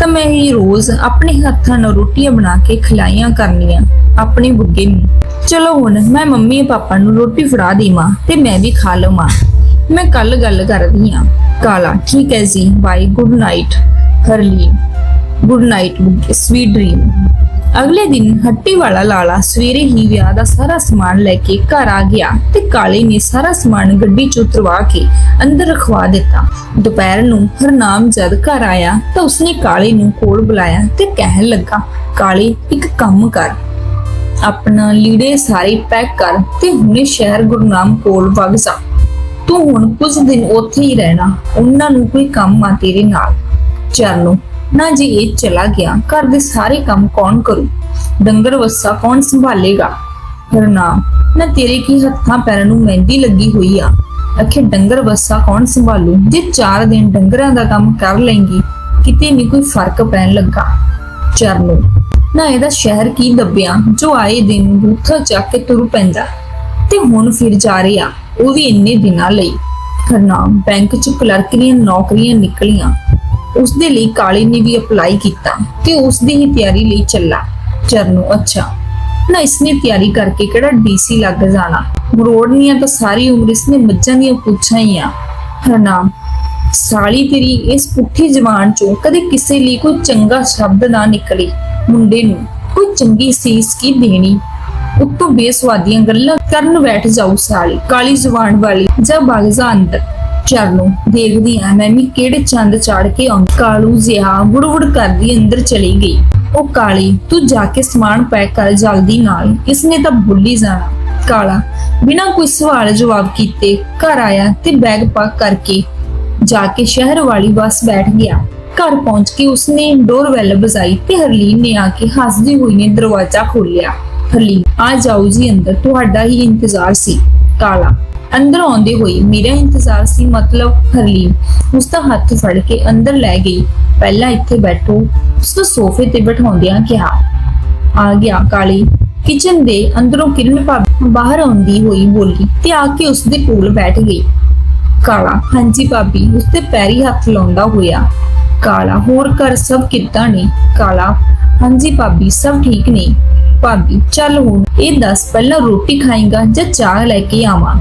ਤਾਂ ਮੈਂ ਹੀ ਰੋਜ਼ ਆਪਣੇ ਹੱਥਾਂ ਨਾਲ ਰੋਟੀਆਂ ਬਣਾ ਕੇ ਖਿਲਾਈਆਂ ਕਰਨੀਆਂ ਆਪਣੇ ਬੁੱਗੇ ਨੂੰ। ਚਲੋ ਹੁਣ ਮੈਂ ਮੰਮੀ ਪਾਪਾ ਨੂੰ ਰੋਟੀ ਫੜਾ ਦੇਵਾਂ ਤੇ ਮੈਂ ਵੀ ਖਾ ਲਵਾਂ। ਮੈਂ ਕੱਲ ਗੱਲ ਕਰਦੀ ਆ ਕਾਲਾ, ਠੀਕ ਹੈ ਜੀ। Bye good night Harleen good night sweet dream ਅਗਲੇ ਦਿਨ ਹੱਟੀ ਵਾਲਾ ਲਾਲਾ ਸਵੇਰੇ ਹੀ ਵਿਆਹ ਦਾ ਸਾਰਾ ਸਮਾਨ ਲੈ ਕੇ ਘਰ ਆ ਗਿਆ ਤੇ ਕਾਲੇ ਨੇ ਸਾਰਾ ਸਮਾਨ ਗੱਡੀ 'ਚ ਉਤਰਵਾ ਕੇ ਅੰਦਰ ਰਖਵਾ ਦਿੱਤਾ। ਦੁਪਹਿਰ ਨੂੰ ਹਰਨਾਮ ਜਦ ਘਰ ਆਇਆ ਤਾਂ ਉਸਨੇ ਕਾਲੇ ਨੂੰ ਕੋਲ ਬੁਲਾਇਆ ਤੇ ਕਹਿਣ ਲੱਗਾ, ਕਾਲੇ, ਇੱਕ ਕੰਮ ਕਰ। ਆਪਣਾ ਲੀੜੇ ਸਾਰੇ ਪੈਕ ਕਰ ਤੇ ਹੁਣੇ ਸ਼ਹਿਰ ਗੁਰਨਾਮ ਕੋਲ ਵਗ ਜਾ। ਤੂੰ ਹੁਣ ਕੁਝ ਦਿਨ ਉੱਥੇ ਹੀ ਰਹਿਣਾ, ਉਹਨਾਂ ਨੂੰ ਕੋਈ ਕੰਮ ਆ ਤੇਰੇ ਨਾਲ। ਚਰਨੋ ਨਾ ਜੇ, ਇਹ ਚਲਾ ਗਿਆ। ਘਰ ਦੇ ਸਾਰੇ ਕੰਮ ਕੌਣ ਕਰੂ? ਡੰਗਰ ਵੱਸਾ ਕੌਣ ਸੰਭਾਲੇਗਾ? ਹਰਨਾਮ ਨਾ ਤੇਰੇ ਕੀ ਹੱਥਾਂ ਪੈਰਾਂ ਨੂੰ ਮਹਿੰਦੀ ਲੱਗੀ ਹੋਈ ਆ? ਅਖੇ ਡੰਗਰ ਵੱਸਾ ਕੌਣ ਸੰਭਾਲੂ? ਜੇ 4 ਦਿਨ ਡੰਗਰਾਂ ਦਾ ਕੰਮ ਕਰ ਲੈਂਗੀ ਕਿਤੇ ਨਹੀਂ ਕੋਈ ਫ਼ਰਕ ਪੈਣ ਲੱਗਾ। ਚਰਨੋ, ਨਾ ਇਹਦਾ ਸ਼ਹਿਰ ਕੀ ਦੱਬਿਆ? ਜੋ ਆਏ ਦਿਨ ਬੂਥਾ ਚੱਕ ਕੇ ਤੁਰ ਪੈਂਦਾ। ਤੇ ਹੁਣ ਫਿਰ ਜਾ ਰਿਹਾ, ਉਹ ਵੀ ਇੰਨੇ ਦਿਨਾਂ ਲਈ। ਹਰਨਾਮ ਬੈਂਕ ਚ ਕਲਰਕ ਦੀਆਂ ਨੌਕਰੀਆਂ ਨਿਕਲੀਆਂ। ਉਸ ਦੇ ਲਈ ਕਾਲੀ ਨੇ ਵੀ ਅਪਲਾਈ ਕੀਤਾ ਤੇ ਉਸ ਦੀ ਹੀ ਤਿਆਰੀ ਲਈ ਚੱਲਾ। ਚਰਨੋ, ਅੱਛਾ। ਨਾ ਇਸਨੇ ਤਿਆਰੀ ਕਰਕੇ ਕਿਹੜਾ ਡੀਸੀ ਲੱਗ ਜਾਣਾ? ਮਰੋੜਨੀਆਂ ਤਾਂ ਸਾਰੀ ਉਮਰ ਇਸਨੇ ਮੱਝਾਂ ਦੀਆਂ ਪੁੱਛਾਂ ਹੀ ਆ। ਹਰਨਾਮ, ਸਾਲੀ ਤੇਰੀ ਇਸ ਪੁੱਠੀ ਜਵਾਨ ਚੋਂ ਕਦੇ ਕਿਸੇ ਲਈ ਕੋਈ ਚੰਗਾ ਸ਼ਬਦ ਨਾ ਨਿਕਲੇ। ਮੁੰਡੇ ਨੂੰ ਕੋਈ ਚੰਗੀ ਸੀਸ ਕੀ ਦੇਣੀ? ਉੱਤੋਂ ਬੇਸਵਾਦੀਆਂ ਗੱਲਾਂ ਕਰਨ ਬੈਠ ਜਾਊ ਸਾਲੀ। ਕਾਲੀ ਜਵਾਨ ਵਾਲੀ, ਜਾਂ ਬਾਗਜ਼ਾ ਅੰਦਰ। ਚਰਨੋ ਦੇਖਦੀ ਆ ਮੈਂ ਵੀ ਕਿਹੜੇ ਚੰਦ ਚਾੜ ਕੇ ਆਉਂਦੀ। ਕਾਲੂ ਜਿਹਾ ਵੁੜਵੁੜ ਕਰਦੀ ਅੰਦਰ ਚਲੀ ਗਈ। ਉਹ ਕਾਲੀ, ਤੂੰ ਜਾ ਕੇ ਸਮਾਨ ਪੈਕ ਕਰ ਜਲਦੀ ਨਾਲ, ਇਸਨੇ ਤਾਂ ਭੁੱਲੀ ਜਾਣਾ। ਕਾਲਾ, ਬਿਨਾਂ ਕੋਈ ਸਵਾਲ ਜਵਾਬ ਕੀਤੇ ਘਰ ਆਇਆ ਤੇ ਬੈਗ ਪੈਕ ਕਰਕੇ ਜਾ ਕੇ ਸ਼ਹਿਰ ਵਾਲੀ ਬੱਸ ਬੈਠ ਗਿਆ। ਘਰ ਪਹੁੰਚ ਕੇ ਉਸਨੇ ਡੋਰਬੈਲ ਵਜਾਈ ਤੇ ਹਰਲੀਨ ਨੇ ਆ ਕੇ ਹੱਸਦੀ ਹੋਈ ਨੇ ਦਰਵਾਜ਼ਾ ਖੋਲ੍ਹਿਆ। ਹਰਲੀਨ, ਆ ਜਾਓ ਜੀ ਅੰਦਰ, ਤੁਹਾਡਾ ਹੀ ਇੰਤਜ਼ਾਰ ਸੀ। ਕਾਲਾ ਅੰਦਰ ਆਉਂਦੇ ਹੋਈ ਮੇਰਾ ਇੰਤਜ਼ਾਰ ਸੀ ਮਤਲਬ ਹਰਲੀਨ ਉਸ ਦਾ ਹੱਥ ਫੜ ਕੇ ਅੰਦਰ ਲੈ ਗਈ। ਪਹਿਲਾਂ ਇੱਥੇ ਬੈਠੋ, ਉਸ ਨੂੰ ਸੋਫੇ ਤੇ ਬਿਠਾਉਂਦਿਆਂ ਕਿਹਾ, ਆ ਗਿਆ ਕਾਲੀ। ਕਿਚਨ ਦੇ ਅੰਦਰੋਂ ਕਿਰਨ ਭਾਬੀ ਬਾਹਰ ਆਉਂਦੀ ਹੋਈ ਬੋਲੀ ਤੇ ਆ ਕੇ ਉਸ ਦੇ ਕੋਲ ਬੈਠ ਗਈ। ਕਾਲਾ, ਹਾਂਜੀ ਭਾਬੀ। ਉਸ ਤੇ ਪੈਰੀ ਹੱਥ ਲਾਉਂਦਾ ਹੋਇਆ, ਕਾਲਾ, ਹੋਰ ਘਰ ਸਭ ਕਿੱਦਾਂ ਨੇ? ਕਾਲਾ, ਹਾਂਜੀ ਭਾਬੀ, ਸਭ ਠੀਕ ਨੇ। ਭਾਬੀ, ਚੱਲ ਹੁਣ, ਇਹ ਦੱਸ, ਪਹਿਲਾਂ ਰੋਟੀ ਖਾਏਗਾ ਜਾਂ ਚਾਹ ਲੈ ਕੇ ਆਵਾਂ?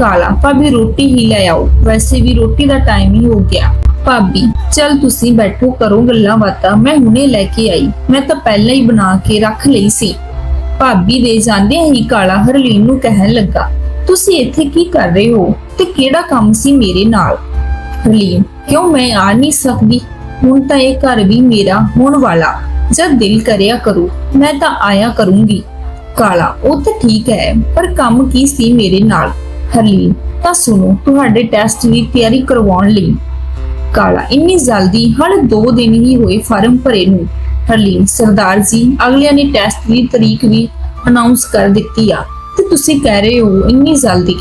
ਕਾਲਾ ਭਾਬੀ ਰੋਟੀ ਹੀ ਲੈ ਆਓ। ਵੈਸੇ ਵੀ ਰੋਟੀ ਦਾ ਟਾਈਮ ਹੀ ਹੋ ਗਿਆ। ਭਾਬੀ, ਚੱਲ ਤੁਸੀਂ ਬੈਠੋ, ਕਰੋ ਗੱਲਾਂ ਬਾਤਾਂ। ਮੈਂ ਹੁਣੇ ਲੈ ਕੇ ਆਈ। ਮੈਂ ਤਾਂ ਪਹਿਲਾਂ ਹੀ ਬਣਾ ਕੇ ਰੱਖ ਲਈ ਸੀ। ਭਾਬੀ ਦੇ ਜਾਂਦਿਆਂ ਹੀ ਕਾਲਾ ਹਰਲੀਨ ਨੂੰ ਕਹਿਣ ਲੱਗਾ, ਤੁਸੀਂ ਇੱਥੇ ਕੀ ਕਰ ਰਹੇ ਹੋ? ਤੇ ਕਿਹੜਾ ਕੰਮ ਸੀ ਮੇਰੇ ਨਾਲ? ਹਰਲੀਨ, ਕਿਉਂ ਮੈਂ ਆ ਨਹੀਂ ਸਕਦੀ? ਹੁਣ ਤਾਂ ਇਹ ਘਰ ਵੀ ਮੇਰਾ ਹੋਣ ਵਾਲਾ। ਜਦ ਦਿਲ ਕਰਿਆ ਕਰੂ, ਮੈਂ ਤਾਂ ਆਇਆ ਕਰੂੰਗੀ। ਕਾਲਾ, ਉਹ ਤਾਂ ਠੀਕ ਹੈ, ਪਰ ਕੰਮ ਕੀ ਸੀ ਮੇਰੇ ਨਾਲ? ਹਰਲੀਨ ਤਾਂ ਸੁਣੋ, ਤੁਹਾਡੇ ਟੈਸਟ ਦੀ ਤਿਆਰੀ ਕਰਵਾਉਣ ਲਈ। ਕਾਲਾ, ਇੰਨੀ ਜਲਦੀ ਹਾਲੇ 2 ਦਿਨ ਹੀ ਹੋਏ ਫਾਰਮ ਭਰੇ ਨੂੰ। ਹਰਲੀਨ ਸਰਦਾਰ ਜੀ, ਅਗਲਿਆਂ ਨੇ ਟੈਸਟ ਦੀ ਤਰੀਕ ਵੀ ਅਨਾਉਂਸ ਕਰ ਦਿੱਤੀ ਆ। ਤੇ ਤੁਸੀਂ ਕਹਿ ਰਹੇ ਹੋ, ਇੰਨੀ ਜਲਦੀ।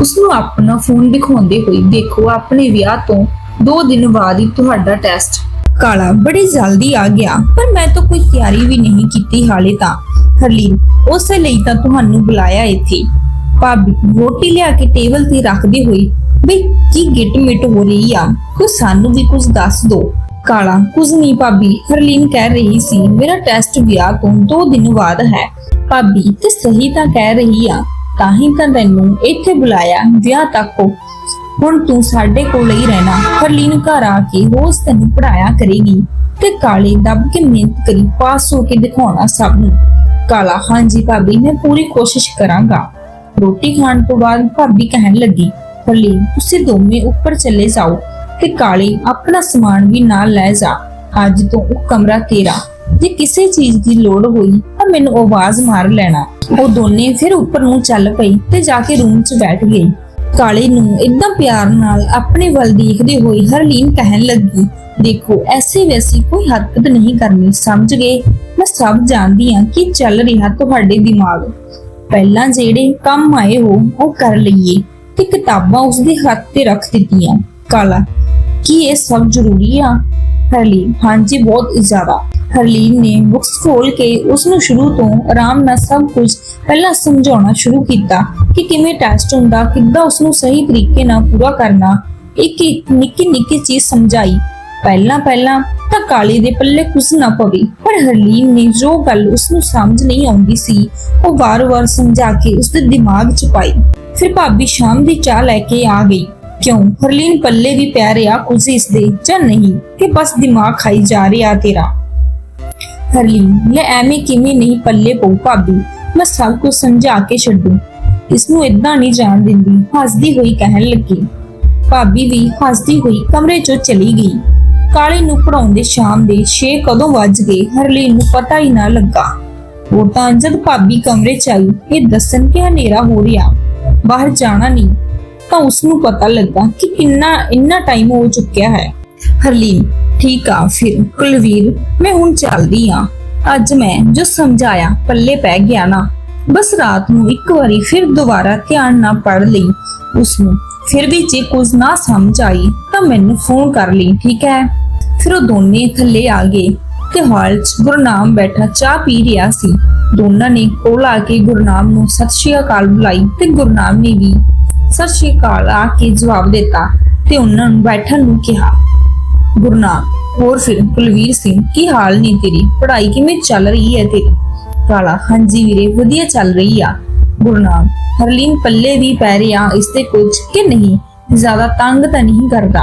ਉਸ ਨੂੰ ਆਪਣਾ ਫੋਨ ਦਿਖਾਉਂਦੇ ਹੋਏ ਦੇਖੋ, ਆਪਣੇ ਵਿਆਹ ਤੋਂ 2 ਦਿਨ ਬਾਅਦ ਹੀ ਤੁਹਾਡਾ ਟੈਸਟ ਕਾਲਾ, ਬੜੀ ਜਲਦੀ ਆ ਗਿਆ, ਪਰ ਮੈਂ ਤਾਂ ਕੋਈ ਤਿਆਰੀ ਵੀ ਨਹੀਂ ਕੀਤੀ ਹਾਲੇ ਤਾਂ। ਹਰਲੀਨ ਉਸੇ ਲਈ ਤਾਂ ਤੁਹਾਨੂੰ ਬੁਲਾਇਆ ਇੱਥੇ। ਭਾਬੀ ਰੋਟੀ ਲਿਆ ਕੇ ਟੇਬਲ ਤੇ ਰੱਖਦੀ ਹੋਈ ਵੀ ਕੀ ਗਿੱਟ ਮਿੱਟ ਹੋ ਰਹੀ ਆ? ਕੋ ਸਾਨੂੰ ਵੀ ਕੁਝ ਦੱਸ ਦੋ। ਕਾਲਾ ਕੁਝ ਨਹੀਂ ਭਾਬੀ, ਹਰਲੀਨ ਕਹਿ ਰਹੀ ਸੀ, ਮੇਰਾ ਟੈਸਟ ਵਿਆਹ ਤੋਂ 2 ਦਿਨ ਬਾਅਦ ਹੈ। ਭਾਬੀ, ਤੇ ਸਹੀ ਤਾਂ ਕਹਿ ਰਹੀ ਆ, ਤਾਂ ਹੀ ਤਾਂ ਤੈਨੂੰ ਇੱਥੇ ਬੁਲਾਇਆ, ਵਿਆਹ ਤੱਕ ਹੁਣ ਤੂੰ ਸਾਡੇ ਕੋਲ ਹੀ ਰਹਿਣਾ। ਹਰਲੀਨ ਘਰ ਆ ਕੇ ਰੋਜ਼ ਤੈਨੂੰ ਪੜਾਇਆ ਕਰੇਗੀ ਤੇ ਕਾਲੇ ਦੱਬ ਕੇ ਮਿਹਨਤ ਕਰੀ ਪਾਸ ਹੋ ਕੇ ਦਿਖਾਉਣਾ ਸਭ ਨੂੰ। ਕਾਲਾ, ਹਾਂਜੀ ਭਾਬੀ, ਮੈਂ ਪੂਰੀ ਕੋਸ਼ਿਸ਼ ਕਰਾਂਗਾ। ਰੋਟੀ ਖਾਣ ਤੋਂ ਬਾਅਦ ਭਾਬੀ ਕਹਿਣ ਲੱਗੀ ਹਰਲੀਨ ਤੁਸੀਂ ਦੋਵੇਂ ਉੱਪਰ ਚਲੇ ਜਾਓ ਤੇ ਕਾਲੇ ਆਪਣਾ ਸਮਾਨ ਵੀ ਨਾਲ ਲੈ ਜਾ। ਅੱਜ ਤੋਂ ਉਹ ਕਮਰਾ ਤੇਰਾ। ਜੇ ਕਿਸੇ ਚੀਜ਼ ਦੀ ਲੋੜ ਹੋਈ ਤਾਂ ਮੈਨੂੰ ਆਵਾਜ਼ ਮਾਰ ਲੈਣਾ। ਉਹ ਦੋਨੇ ਫਿਰ ਉੱਪਰ ਨੂੰ ਚੱਲ ਪਈ ਤੇ ਜਾ ਕੇ ਰੂਮ 'ਚ ਬੈਠ ਗਈ ਕਾਲੇ ਨੂੰ ਇਦਾਂ ਪਿਆਰ ਨਾਲ ਆਪਣੇ ਵੱਲ ਦੇਖਦੇ ਹੋਏ ਹਰਲੀਨ ਕਹਿਣ ਲੱਗੀ, ਦੇਖੋ, ਐਸੀ ਵੈਸੀ ਕੋਈ ਹਰਕਤ ਨਹੀਂ ਕਰਨੀ। ਸਮਝ ਗਏ? ਮੈਂ ਸਭ ਜਾਣਦੀ ਹਾਂ ਕਿ ਚੱਲ ਰਿਹਾ ਤੁਹਾਡੇ ਦਿਮਾਗ। ਪਹਿਲਾਂ ਜਿਹੜੇ ਕੰਮ ਆਏ ਹੋ, ਉਹ ਕਰ ਲਈਏ ਤੇ ਕਿਤਾਬਾਂ ਉਸਦੇ ਹੱਥ ਤੇ ਰੱਖ ਦਿੱਤੀਆਂ। ਕਾਲਾ, ਕੀ ਇਹ ਸਭ ਜ਼ਰੂਰੀ ਆ? ਹਰਲੀਨ, ਹਾਂਜੀ, ਬਹੁਤ ਜ਼ਿਆਦਾ। ਹਰਲੀਨ ਨੇ ਬੁੱਕਸ ਖੋਲ ਕੇ ਉਸ ਨੂੰ ਸ਼ੁਰੂ ਤੋਂ ਆਰਾਮ ਨਾਲ ਸਭ ਕੁਝ ਪਹਿਲਾਂ ਸਮਝਾਉਣਾ ਸ਼ੁਰੂ ਕੀਤਾ ਕਿ ਕਿਵੇਂ ਟੈਸਟ ਹੁੰਦਾ, ਕਿੱਦਾਂ ਉਸ ਨੂੰ ਸਹੀ ਤਰੀਕੇ ਨਾਲ ਪੂਰਾ ਕਰਨਾ। ਇੱਕ ਇੱਕ ਨਿੱਕੀ ਨਿੱਕੀ ਚੀਜ਼ ਸਮਝਾਈ। ਪਹਿਲਾਂ ਪਹਿਲਾਂ ਤਾਂ ਕਾਲੀ ਦੇ ਪੱਲੇ ਕੁਝ ਨਾ ਪਵੇ, ਪਰ ਹਰਲੀਨ ਨੇ ਜੋ ਗੱਲ ਉਸ ਨੂੰ ਸਮਝ ਨਹੀਂ ਆਉਂਦੀ ਸੀ, ਉਹ ਵਾਰ-ਵਾਰ ਸਮਝਾ ਕੇ ਉਸ ਦੇ ਦਿਮਾਗ 'ਚ ਪਾਈ। ਫਿਰ ਭਾਬੀ ਸ਼ਾਮ ਦੀ ਚਾਹ ਲੈ ਕੇ ਆ ਗਈ। ਕਿਉਂ? ਹਰਲੀਨ ਪੱਲੇ ਵੀ ਪੈ ਰਿਹਾ ਕੁਝ ਇਸ ਦੇ, ਜਾਂ ਨਹੀਂ? ਕਿ ਬਸ ਦਿਮਾਗ ਖਾਈ ਜਾ ਰਿਹਾ ਤੇਰਾ? ਹਰਲੀਨ, ਲੈ ਐਵੇਂ ਕਿਵੇਂ ਨਹੀਂ ਪੱਲੇ ਪਊ ਭਾਬੀ? ਮੈਂ ਸਭ ਕੁਝ ਸਮਝਾ ਕੇ ਛੱਡੂ। ਇਸ ਨੂੰ ਇਦਾਂ ਨਹੀਂ ਜਾਣ ਦਿੰਦੀ। ਹੱਸਦੀ ਹੋਈ ਕਹਿਣ ਲੱਗੀ। ਭਾਬੀ ਵੀ ਹੱਸਦੀ ਹੋਈ ਕਮਰੇ 'ਚੋਂ ਚਲੀ ਗਈ। ਕਾਲੇ ਨੂੰ ਪੜਾਉਂਦੇ ਸ਼ਾਮ ਦੇ 6 ਕਦੋਂ ਵੱਜ ਗਏ, ਹਰਲੀਨ ਨੂੰ ਪਤਾ ਹੀ ਨਾ ਲੱਗਾ। ਉਹ ਤਾਂ ਜਦ ਭਾਬੀ ਕਮਰੇ 'ਚ ਆਈ, ਇਹ ਦੱਸਣ ਕਿ ਹਨੇਰਾ ਹੋ ਰਿਹਾ? ਬਾਹਰ ਜਾਣਾ ਨਹੀਂ, ਤਾਂ ਉਸ ਨੂੰ ਪਤਾ ਲੱਗਾ ਕਿ ਕਿੰਨਾ ਇੰਨਾ ਟਾਈਮ ਹੋ ਚੁੱਕਿਆ ਹੈ। ਹਰਲੀਨ, ਠੀਕ ਆ, ਫਿਰ ਕੁਲਵੀਰ, ਮੈਂ ਹੁਣ ਚੱਲਦੀ ਆ। ਅੱਜ ਮੈਂ ਜੋ ਸਮਝਾਇਆ, ਪੱਲੇ ਪੈ ਗਿਆ ਨਾ। ਬਸ ਰਾਤ ਨੂੰ ਇੱਕ ਵਾਰੀ ਫਿਰ ਦੁਬਾਰਾ ਧਿਆਨ ਨਾਲ ਪੜ ਲਈ ਉਸ ਨੂੰ ਫਿਰ ਵੀ ਜੇ ਕੁਝ ਨਾ ਸਮਝ ਆਈ ਤਾਂ ਮੈਨੂੰ ਫੋਨ ਕਰ ਲਈ, ਠੀਕ ਹੈ? ਫਿਰ ਉਹ ਦੋਨੇ ਥੱਲੇ ਆ ਗਏ ਤੇ ਹਾਲ 'ਚ ਗੁਰਨਾਮ ਬੈਠਾ ਚਾਹ ਪੀ ਰਿਹਾ ਸੀ। ਦੋਨਾਂ ਨੇ ਕੋਲ ਆ ਕੇ ਗੁਰਨਾਮ ਨੂੰ ਸਤਿ ਸ਼੍ਰੀ ਅਕਾਲ ਬੁਲਾਈ ਤੇ ਗੁਰਨਾਮ ਨੇ ਵੀ ਸਤਿ ਸ਼੍ਰੀ ਅਕਾਲ ਆ ਕੇ ਜਵਾਬ ਦਿੱਤਾ ਤੇ ਉਹਨਾਂ ਨੂੰ ਬੈਠਣ ਨੂੰ ਕਿਹਾ। ਗੁਰਨਾਮ, ਹੋਰ ਫਿਰ ਕੁਲਵੀਰ ਸਿੰਘ, ਕੀ ਹਾਲ ਨੇ ਤੇਰੀ? ਪੜ੍ਹਾਈ ਕਿਵੇਂ ਚੱਲ ਰਹੀ ਹੈ ਤੇਰੀ? ਕਾਲਾ, ਹਾਂਜੀ ਵੀਰੇ, ਵਧੀਆ ਚੱਲ ਰਹੀ ਆ। ਗੁਰਨਾਮ। ਹਰਲੀਨ ਪੱਲੇ ਵੀ ਪੈ ਰਿਹਾ ਇਸ ਤੇ ਕੁਝ ਕਿ ਨਹੀਂ, ਜ਼ਿਆਦਾ ਤੰਗ ਤਾਂ ਨਹੀਂ ਕਰਦਾ।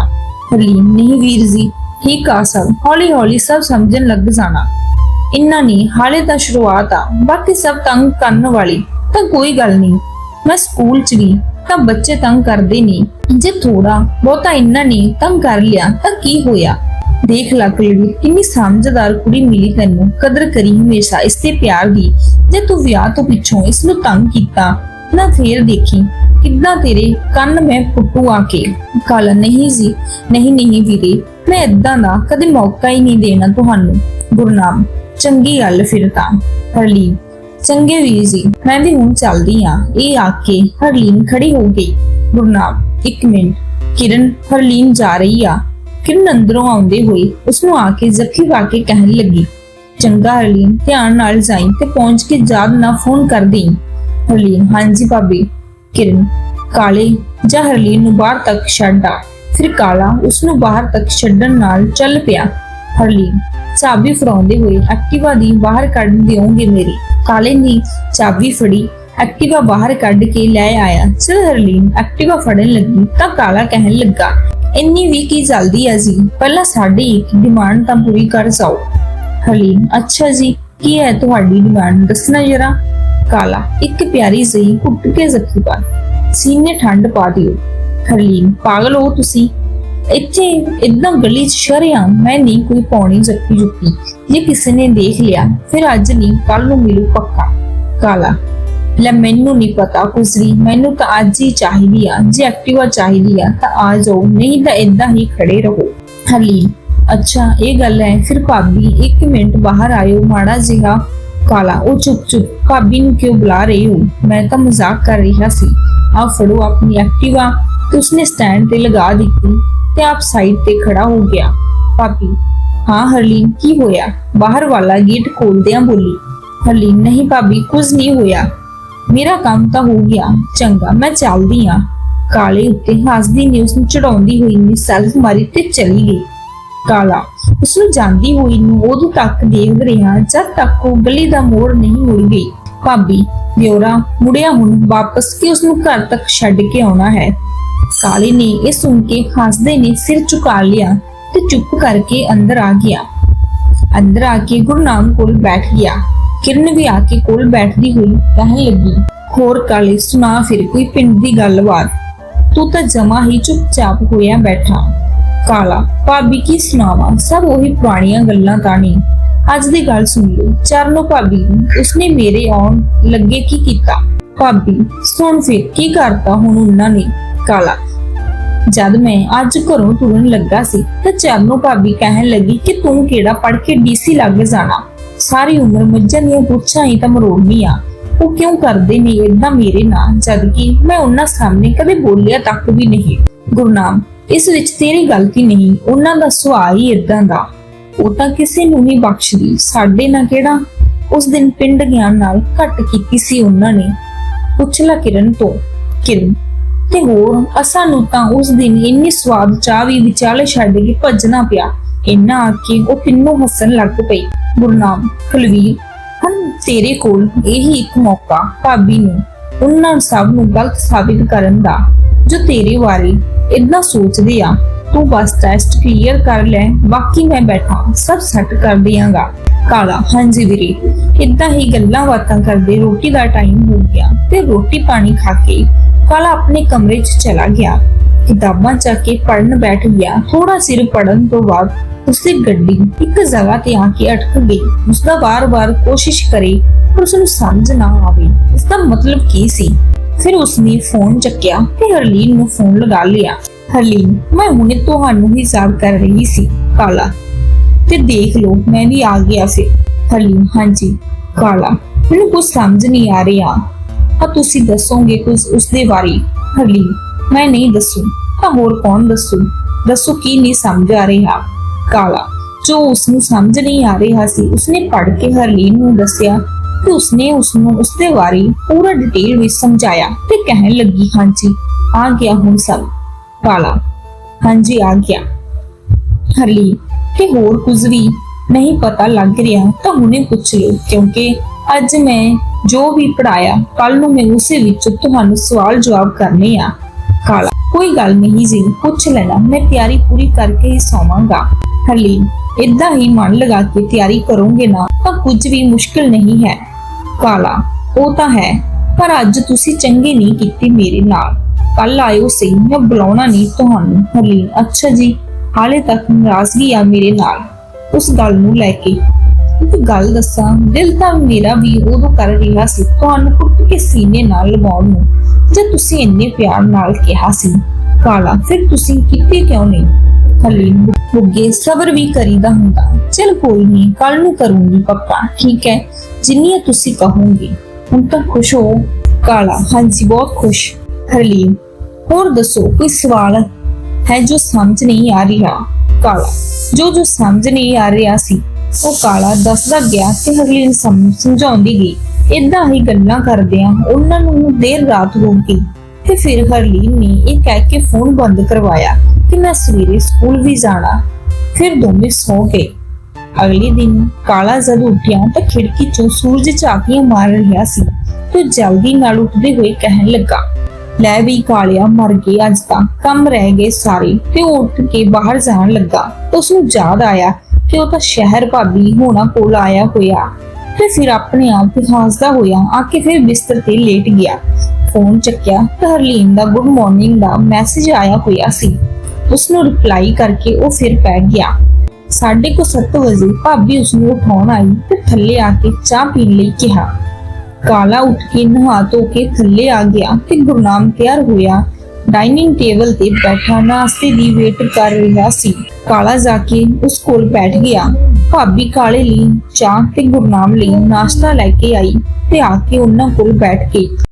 ਹਰਲੀਨ, ਨਹੀਂ ਵੀਰ ਜੀ, ਠੀਕ ਆ ਸਭ ਹੌਲੀ ਹੌਲੀ ਸਭ ਸਮਝਣ ਲੱਗ ਜਾਣਾ। ਇੰਨਾ ਨਹੀਂ ਹਾਲੇ ਤਾਂ ਸ਼ੁਰੂਆਤ ਆ, ਬਾਕੀ ਸਭ ਤੰਗ ਕਰਨ ਵਾਲੀ, ਤਾਂ ਕੋਈ ਗੱਲ ਨਹੀਂ। ਮੈਂ ਸਕੂਲ ਚ ਗਈ ਤਾਂ ਬੱਚੇ ਤੰਗ ਕਰਦੇ ਨਹੀਂ ਜੇ ਥੋੜਾ ਬਹੁਤਾ ਇੰਨਾ ਨਹੀਂ ਤੰਗ ਕਰ ਲਿਆ, ਤਾਂ ਕੀ ਹੋਇਆ? ਦੇਖ ਲੈ ਕੁਲਵੀਰ ਕਿੰਨੀ ਸਮਝਦਾਰ ਕੁੜੀ ਮਿਲੀ ਤੈਨੂੰ, ਕਦਰ ਕਰੀ ਹਮੇਸ਼ਾ, ਇਸ ਤੇ ਪਿਆਰ ਦੀ ਜੇ ਤੂੰ ਵਿਆਹ ਤੋਂ ਪਿੱਛੋਂ ਇਸ ਨੂੰ ਤੰਗ ਕੀਤਾ ਨਾ ਫੇਰ ਦੇਖੀ ਕਿੱਦਾਂ ਤੇਰੇ ਕੰਨ ਮੈਂ ਪੁੱਟੂ ਆ ਕੇ। ਕਾਲਾ ਨਹੀਂ ਜੀ, ਨਹੀਂ ਨਹੀਂ ਵੀਰੇ, ਮੈਂ ਇਦਾਂ ਦਾ ਕਦੇ ਮੌਕਾ ਹੀ ਨਹੀਂ ਦੇਣਾ ਤੁਹਾਨੂੰ। ਗੁਰਨਾਮ ਚੰਗੀ ਗੱਲ ਫਿਰ ਤਾਂ। ਹਰਲੀਨ, ਚੰਗੇ ਵੀਰ ਜੀ, ਮੈਂ ਵੀ ਹੁਣ ਚੱਲਦੀ ਆ ਇਹ ਆ ਕੇ ਹਰਲੀਨ ਖੜੀ ਹੋ ਗਈ। ਗੁਰਨਾਮ ਇੱਕ ਮਿੰਟ। ਕਿਰਨ, ਹਰਲੀਨ ਜਾ ਰਹੀ ਆ। ਕਿਰਨ ਅੰਦਰੋਂ ਆਉਂਦੇ ਹੋਏ ਉਸ ਨੂੰ ਆ ਕੇ ਜ਼ਖੀ ਪਾ ਕੇ ਕਹਿਣ ਲੱਗੀ ਚੰਗਾ ਹਰਲੀਨ ਧਿਆਨ ਨਾਲ ਜਾਈਂ ਤੇ ਪਹੁੰਚ ਕੇ ਯਾਦ ਨਾ ਫੋਨ ਕਰ ਦੇਈਂ ਹਰਲੀਨ ਹਾਂਜੀ ਭਾਬੀ। ਕਿਰਨ, ਕਾਲੇ, ਜਾਂ ਹਰਲੀਨ ਨੂੰ ਬਾਹਰ ਤੱਕ ਛੱਡ ਫਿਰ ਕਾਲਾ ਉਸ ਨੂੰ ਬਾਹਰ ਤੱਕ ਛੱਡਣ ਨਾਲ ਚੱਲ ਪਿਆ। ਹਰਲੀਨ, ਚਾਬੀ ਫੜਾਉਂਦੇ ਹੋਏ ਐਕਟਿਵਾ ਦੀ ਬਾਹਰ ਕੱਢ ਦਿਓਗੇ ਮੇਰੀ। ਕਾਲੇ ਨੇ ਚਾਬੀ ਫੜੀ, ਐਕਟਿਵਾ ਬਾਹਰ ਕੱਢ ਕੇ ਲੈ ਆਇਆ। ਜਦ ਹਰਲੀਨ ਐਕਟਿਵਾ ਫੜਨ ਲੱਗੀ ਤਾਂ ਕਾਲਾ ਕਹਿਣ ਲੱਗਾ, ਇੰਨੀ ਵੀ ਕੀ ਜਲਦੀ ਆ ਜੀ? ਪਹਿਲਾਂ ਸਾਡੀ ਇੱਕ ਡਿਮਾਂਡ ਤਾਂ ਪੂਰੀ ਕਰ ਜਾਓ। ਹਲੀਮ, ਅੱਛਾ ਜੀ, ਕੀ ਹੈ ਤੁਹਾਡੀ ਡਿਮਾਂਡ ਦੱਸਣਾ ਜਰਾ। ਕਾਲਾ, ਇੱਕ ਪਿਆਰੀ ਜਿਹੀ ਘੁੱਟ ਕੇ ਜ਼ਖੀ ਪਾ ਸੀਨੇ ਠੰਡ ਪਾ ਦਿਓ। ਹਰਲੀਨ ਪਾਗਲ ਹੋ ਤੁਸੀਂ। ਇੱਥੇ ਇਦਾਂ ਗਲੀ 'ਚ ਸ਼ਰਿਆਮ ਮੈਂ ਨਹੀਂ ਕੋਈ ਪੌਣੀ ਜੱਫੀ ਜੁੱਤੀ। ਜੇ ਕਿਸੇ ਨੇ ਦੇਖ ਲਿਆ, ਫਿਰ ਅੱਜ ਨਹੀਂ ਕੱਲ ਨੂੰ ਮਿਲੂ ਪੱਕਾ। ਕਾਲਾ, ਲੈ ਮੈਨੂੰ ਨਹੀਂ ਪਤਾ ਕੁਸਰੀ ਮੈਨੂੰ ਤਾਂ ਅੱਜ ਹੀ ਚਾਹੀਦੀ ਆ। ਜੇ ਐਕਟਿਵਾ ਚਾਹੀਦੀ ਆ, ਤਾਂ ਆ ਜਾਓ, ਨਹੀਂ ਤਾਂ ਇਦਾਂ ਹੀ ਖੜੇ ਰਹੋ। ਹਰਲੀਨ ਅੱਛਾ, ਇਹ ਗੱਲ ਹੈ। ਫਿਰ ਭਾਬੀ 1 ਮਿੰਟ ਬਾਹਰ ਆਇਓ, ਮਾੜਾ ਜਿਹਾ ਕਾਲਾ। ਉਹ ਚੁੱਪ ਚੁੱਪ। ਭਾਬੀ ਨੂੰ ਕਿਉਂ ਬੁਲਾ ਰਹੀ ਹੋ? ਮੈਂ ਤਾਂ ਮਜ਼ਾਕ ਕਰ ਰਿਹਾ ਸੀ। ਆ ਫੜੋ ਆਪਣੀ ਐਕਟਿਵਾ। ਤੇ ਉਸਨੇ ਸਟੈਂਡ ਤੇ ਲਗਾ ਦਿੱਤੀ ਤੇ ਆਪ ਸਾਈਡ ਤੇ ਖੜਾ ਹੋ ਗਿਆ। ਭਾਬੀ, ਹਾਂ ਹਰਲੀਨ, ਕੀ ਹੋਇਆ? ਬਾਹਰ ਵਾਲਾ ਗੇਟ ਖੋਲਦਿਆਂ ਬੋਲੀ, ਹਰਲੀਨ, ਨਹੀਂ ਭਾਬੀ, ਕੁਝ ਨਹੀਂ ਹੋਇਆ। ਮੇਰਾ ਕੰਮ ਤਾਂ ਹੋ ਗਿਆ। ਚੰਗਾ, ਮੈਂ ਚੱਲਦੀ ਆ ਕਾਲੇ ਉੱਤੇ ਹੱਸਦੀ ਨੇ ਉਸ ਨੂੰ ਚੜਾਉਂਦੀ ਹੋਈ ਨੇ ਸੈਲਫ ਮਾਰੀ ਤੇ ਚਲੀ ਗਈ। ਕਾਲਾ। ਉਸ ਨੂੰ ਜਾਂਦੀ ਹੋਈ ਨੂੰ ਉਦੋਂ ਤੱਕ ਦੇਖ ਰਿਹਾ ਜਦ ਤੱਕ ਉਹ ਗਲੀ ਦਾ ਮੋੜ ਨਹੀਂ ਮੁੜ ਗਈ। ਭਾਬੀ ਦਿਉਰਾ ਮੁੜਿਆ ਹੁਣ, ਵਾਪਸ ਕਿ ਉਸ ਨੂੰ ਘਰ ਤੱਕ ਛੱਡ ਕੇ ਆਉਣਾ ਹੈ? ਕਾਲੇ ਨੇ ਇਹ ਸੁਣ ਕੇ ਹੱਸਦੇ ਨੇ ਸਿਰ ਝੁਕਾ ਲਿਆ ਤੇ ਚੁੱਪ ਕਰਕੇ ਅੰਦਰ ਆ ਗਿਆ। ਅੰਦਰ ਆ ਕੇ ਗੁਰਨਾਮ ਕੋਲ ਬੈਠ ਗਿਆ। ਕਿਰਨ ਵੀ ਆ ਕੇ ਕੋਲ ਬੈਠਦੀ ਹੋਈ ਕਹਿਣ ਲੱਗੀ, ਹੋਰ ਕਾਲੇ, ਸੁਣਾ ਫਿਰ, ਕੋਈ ਪਿੰਡ ਦੀ ਗੱਲਬਾਤ। ਤੂੰ ਤਾਂ ਜਮਾ ਹੀ ਚੁੱਪਚਾਪ ਹੋਇਆ ਬੈਠਾ। ਕਾਲਾ, ਭਾਬੀ ਕੀ ਸੁਣਾਵਾਂ? ਸਭ ਉਹੀ ਪੁਰਾਣੀਆਂ ਗੱਲਾਂ ਤਾਂ ਨਹੀਂ ਅੱਜ ਦੀ ਗੱਲ ਸੁਣ ਲਓ। ਚਰਨੋ ਭਾਬੀ ਉਸਨੇ ਮੇਰੇ ਆਉਣ ਲੱਗੇ ਕੀ ਕੀਤਾ? ਭਾਬੀ, ਸੁਣ ਫਿਰ, ਕੀ ਕਰਤਾ ਹੁਣ ਉਹਨਾਂ ਨੇ? ਕਾਲਾ, ਜਦ ਮੈਂ ਅੱਜ ਘਰੋਂ ਤੁਰਨ ਲੱਗਾ ਸੀ, ਤਾਂ ਚਰਨੋ ਭਾਬੀ ਕਹਿਣ ਲੱਗੀ ਕਿ ਤੂੰ ਕਿਹੜਾ ਪੜ ਕੇ ਡੀਸੀ ਲੱਗ ਜਾਣਾ? ਸਾਰੀ ਉਮਰ ਮੱਝਾਂ ਦੀਆਂ ਪੁੱਛਾਂ ਹੀ ਤਾਂ ਮਰੋੜਨੀ ਆ ਉਹ ਕਿਉਂ ਕਰਦੇ ਨੇ ਇਦਾਂ ਮੇਰੇ ਨਾਲ? ਜਦ ਕਿ ਮੈਂ ਉਹਨਾਂ ਸਾਹਮਣੇ ਕਦੇ ਬੋਲਿਆ ਤੱਕ ਵੀ ਨਹੀਂ। ਗੁਰਨਾਮ ਇਸ ਵਿੱਚ ਤੇਰੀ ਗਲਤੀ ਨਹੀਂ? ਉਹਨਾਂ ਦਾ ਸੁਭਾਅ ਹੀ ਇਦਾਂ ਦਾ। ਉਹ ਤਾਂ ਕਿਸੇ ਨੂੰ ਨਹੀਂ ਬਖਸ਼ਦੀ। ਸਾਡੇ ਨਾਲ ਕਿਹੜਾ? ਉਸ ਦਿਨ ਪਿੰਡ ਗਿਆਨ ਨਾਲ ਘੱਟ ਕੀਤੀ ਸੀ ਉਹਨਾਂ ਨੇ। ਪੁੱਛ ਕਿਰਨ ਤੋਂ। ਕਿਰਨ, ਤੇ ਹੋਰ, ਅਸਾਂ ਨੂੰ ਤਾਂ ਉਸ ਦਿਨ ਇੰਨੀ ਸਵਾਦ ਚਾਹ ਵੀ ਵਿਚਾਲੇ ਛੱਡ ਕੇ ਭੱਜਣਾ ਪਿਆ। ਇੰਨਾ ਆ ਕੇ ਉਹ ਤਿੰਨੋਂ ਹੱਸਣ ਲੱਗ ਪਈ। ਗੁਰਨਾਮ ਕੁਲਵੀਰ ਹੁਣ ਤੇਰੇ ਕੋਲ ਇਹੀ ਇੱਕ ਮੌਕਾ, ਭਾਬੀ ਨੂੰ, ਉਹਨਾਂ ਸਭ ਨੂੰ ਗਲਤ ਸਾਬਿਤ ਕਰਨ ਦਾ। ਜੋ ਤੇਰੇ ਬਾਰੇ ਇਦਾਂ ਸੋਚਦੇ ਆ, ਤੂੰ ਬਸ ਟੈਸਟ ਕਲੀਅਰ ਕਰ ਲੈ, ਬਾਕੀ ਮੈਂ ਬੈਠਾ, ਸਭ ਸੈੱਟ ਕਰ ਦਿਆਂਗਾ। ਕਾਲਾ, ਹਾਂਜੀ ਵੀਰੇ ਇਦਾਂ ਹੀ ਗੱਲਾਂ ਬਾਤਾਂ ਕਰਦੇ ਰੋਟੀ ਦਾ ਟਾਈਮ ਹੋ ਗਿਆ ਤੇ ਰੋਟੀ ਪਾਣੀ ਖਾ ਕੇ ਕਾਲਾ ਆਪਣੇ ਕਮਰੇ 'ਚ ਚਲਾ ਗਿਆ। ਕਿਤਾਬਾਂ ਚੱਕ ਕੇ ਪੜਨ ਬੈਠ ਗਿਆ। ਥੋੜਾ ਸਿਰ ਪੜਨ ਤੋਂ ਬਾਅਦ ਉਸਦੀ ਗੱਡੀ ਇੱਕ ਜਗ੍ਹਾ ਤੇ ਆ ਕੇ ਅਟਕ ਗਈ। ਉਸਦਾ ਵਾਰ-ਵਾਰ ਕੋਸ਼ਿਸ਼ ਕਰੇ ਪਰ ਉਸ ਨੂੰ ਸਮਝ ਨਾ ਆਵੇ। ਇਸ ਦਾ ਮਤਲਬ ਕੀ ਸੀ? ਫਿਰ ਉਸਨੇ ਫੋਨ ਚੱਕਿਆ ਤੇ ਹਰਲੀਨ ਨੂੰ ਫੋਨ ਲਗਾ ਲਿਆ। ਹਰਲੀਨ, ਮੈਂ ਹੁਣੇ ਤੁਹਾਨੂੰ ਹੀ ਕਰ ਰਹੀ ਸੀ, ਕਾਲਾ। ਤੇ ਦੇਖ ਲਓ, ਮੈਂ ਵੀ ਆ ਗਿਆ ਫਿਰ ਹਰਲੀਨ, ਹਾਂਜੀ, ਕਾਲਾ, ਮੈਨੂੰ ਕੁਝ ਸਮਝ ਨਹੀਂ ਆ ਰਿਹਾ। ਆ ਤੁਸੀਂ ਦੱਸੋਗੇ ਕੁਝ ਉਸਦੇ ਬਾਰੇ? ਹਰਲੀਨ, ਮੈਂ ਨਹੀਂ ਦੱਸੂ, ਤਾਂ ਹੋਰ ਕੌਣ ਦੱਸੂ? ਦੱਸੋ ਕੀ ਨਹੀਂ ਸਮਝ ਆ ਰਿਹਾ? ਕਾਲਾ, ਜੋ ਉਸ ਨੂੰ ਸਮਝ ਨਹੀਂ ਆ ਰਿਹਾ ਸੀ, ਉਸਨੇ ਪੜ੍ਹ ਕੇ ਹਰਲੀਨ ਨੂੰ ਦੱਸਿਆ ਤੇ ਉਸਨੇ ਉਸ ਨੂੰ ਉਸਦੇ ਬਾਰੇ ਪੂਰਾ ਡਿਟੇਲ ਵਿੱਚ ਸਮਝਾਇਆ ਤੇ ਕਹਿਣ ਲੱਗੀ, ਹਾਂਜੀ, ਆ ਗਿਆ ਹੁਣ ਸਭ। ਕਾਲਾ ਹਾਂਜੀ, ਆ ਗਿਆ। ਹਰਲੀ, ਤੇ ਹੋਰ ਕੁਝ ਵੀ ਨਹੀਂ ਪਤਾ ਲੱਗ ਰਿਹਾ ਤਾਂ ਹੁਣੇ ਪੁੱਛ ਲਓ, ਕਿਉਂਕਿ ਅੱਜ ਮੈਂ ਜੋ ਵੀ ਪੜਾਇਆ ਕੱਲ ਨੂੰ ਮੈਂ ਉਸੇ ਵਿੱਚ ਤੁਹਾਨੂੰ ਸਵਾਲ ਜਵਾਬ ਕਰਨੇ ਆ। ਕਾਲਾ, ਕੋਈ ਗੱਲ ਨਹੀਂ ਜੀ, ਪੁੱਛ ਲੈਣਾ, ਮੈਂ ਤਿਆਰੀ ਪੂਰੀ ਕਰਕੇ ਹੀ ਸੌਵਾਂਗਾ। ਹਰਲੀਨ ਇਦਾਂ ਹੀ ਮਨ ਲਗਾ ਕੇ ਤਿਆਰੀ ਕਰੋਗੇ ਨਾ, ਤਾਂ ਕੁਝ ਵੀ ਮੁਸ਼ਕਿਲ ਨਹੀਂ ਹੈ। ਕਾਲਾ ਉਹ ਤਾਂ ਹੈ, ਪਰ ਅੱਜ ਤੁਸੀਂ ਚੰਗੇ ਨਹੀਂ ਕੀਤੀ ਮੇਰੇ ਨਾਲ। ਕੱਲ ਆਇਓ ਸਹੀ, ਮੈਂ ਬੁਲਾਉਣਾ ਨਹੀਂ ਤੁਹਾਨੂੰ, ਹਰਲੀਨ। ਅੱਛਾ ਜੀ, ਹਾਲੇ ਤੱਕ ਨਾਰਾਜ਼ਗੀ ਆ ਮੇਰੇ ਨਾਲ। ਉਸ ਗੱਲ ਨੂੰ ਲੈ ਕੇ ਇੱਕ ਗੱਲ ਦੱਸਾਂ, ਦਿਲ ਤਾਂ ਮੇਰਾ ਵੀ ਉਦੋਂ ਕਰ ਰਿਹਾ ਸੀ ਤੁਹਾਨੂੰ ਕੁੱਟ ਕੇ ਸੀਨੇ ਨਾਲ ਲਗਾਉਣ ਨੂੰ, ਜੇ ਤੁਸੀਂ ਇੰਨੇ ਪਿਆਰ ਨਾਲ ਕਿਹਾ ਸੀ। ਕਾਲਾ ਫਿਰ ਤੁਸੀਂ ਕਿਤੇ ਕਿਉਂ ਨਹੀਂ? ਹਲੀਮ ਬੁੱਗੇ ਸਬਰ ਵੀ ਕਰੀਦਾ ਹੁੰਦਾ। ਚਲ ਕੋਈ ਨਹੀਂ ਕੱਲ ਨੂੰ ਕਰੂੰਗੀ ਪੱਕਾ, ਠੀਕ ਹੈ? ਜਿੰਨੀਆਂ ਤੁਸੀਂ ਕਹੋਗੇ, ਹੁਣ ਤਾਂ ਖੁਸ਼ ਹੋ, ਕਾਲਾ। ਹਾਂਜੀ, ਬਹੁਤ ਖੁਸ਼, ਹਰਲੀਨ। ਹੋਰ ਦੱਸੋ, ਕੋਈ ਸਵਾਲ ਹੈ ਜੋ ਸਮਝ ਨਹੀਂ ਆ ਰਿਹਾ? ਕਾਲਾ। ਜੋ ਜੋ ਸਮਝ ਨਹੀਂ ਆ ਰਿਹਾ ਸੀ, ਉਹ ਕਾਲਾ ਦੱਸਦਾ ਗਿਆ ਤੇ ਹਰਲੀਨ ਸਮਝਾਉਂਦੀ ਗਈ। ਇਦਾਂ ਹੀ ਗੱਲਾਂ ਕਰਦਿਆਂ ਉਹਨਾਂ ਨੂੰ ਦੇਰ ਰਾਤ ਹੋ ਗਈ। ਤੇ ਫਿਰ ਹਰਲੀਨ ਨੇ ਇਹ ਕਹਿ ਕੇ ਫੋਨ ਬੰਦ ਕਰਵਾਇਆ ਕਿ ਮੈਂ ਸਵੇਰੇ ਸਕੂਲ ਵੀ ਜਾਣਾ। ਫਿਰ ਦੋਵੇਂ ਸੌ ਗਏ। ਅਗਲੇ ਦਿਨ ਕਾਲਾ ਜਦ ਉੱਠਿਆ ਤਾਂ ਖਿੜਕੀ ਚੋਂ ਸੂਰਜ ਝਾਕੀਆਂ ਮਾਰ ਰਿਹਾ ਸੀ ਤੇ ਜਲਦੀ ਨਾਲ ਉੱਠਦੇ ਹੋਏ ਕਹਿਣ ਲੱਗਾ, ਲੈ ਵੀ ਕਾਲਿਆ, ਮਰ ਗਏ ਅੱਜ ਤਾਂ, ਕੰਮ ਰਹਿ ਗਏ ਸਾਰੇ। ਤੇ ਉੱਠ ਕੇ ਬਾਹਰ ਜਾਣ ਲੱਗਾ। ਉਸ ਨੂੰ ਯਾਦ ਆਇਆ ਕਿ ਉਹ ਤਾਂ ਸ਼ਹਿਰ ਭਾਬੀ ਹੋਣਾ ਕੋਲ ਆਇਆ ਹੋਇਆ। ਤੇ ਫਿਰ ਆਪਣੇ ਆਪ ਤੇ ਹੱਸਦਾ ਹੋਇਆ ਆ ਕੇ ਫਿਰ ਬਿਸਤਰ ਤੇ ਲੇਟ ਗਿਆ। ਫੋਨ ਚੱਕਿਆ ਤਾਂ ਹਰਲੀਨ ਦਾ ਗੁੱਡ ਮਾਰਨਿੰਗ ਦਾ ਮੈਸੇਜ ਆਇਆ ਹੋਇਆ ਸੀ। ਉਸ ਨੂੰ ਰਿਪਲਾਈ ਕਰਕੇ ਉਹ ਫਿਰ ਪੈ ਗਿਆ। ਸਾਢੇ ਕੋ 7 ਵਜੇ ਭਾਬੀ ਉਸ ਨੂੰ ਉਠਾਉਣ ਆਈ ਤੇ ਥੱਲੇ ਆ ਕੇ ਚਾਹ ਪੀਣ ਲਈ ਕਿਹਾ। ਕਾਲਾ ਉੱਠ ਕੇ ਨਹਾ ਧੋ ਕੇ ਥੱਲੇ ਆ ਗਿਆ ਤੇ ਗੁਰਨਾਮ ਤਿਆਰ ਹੋਇਆ। ਡਾਈਨਿੰਗ ਟੇਬਲ ਤੇ ਬੈਠਾ ਨਾਸ਼ਤੇ ਦੀ ਵੇਟ ਕਰ ਰਿਹਾ ਸੀ। ਕਾਲਾ ਜਾ ਕੇ ਉਸ ਕੋਲ ਬੈਠ ਗਿਆ। ਭਾਬੀ ਕਾਲੇ ਲਈ ਚਾਹ ਤੇ ਗੁਰਨਾਮ ਲਈ ਨਾਸ਼ਤਾ ਲੈ ਕੇ ਆਈ ਤੇ ਆ ਕੇ ਉਹਨਾਂ ਕੋਲ ਬੈਠ ਕੇ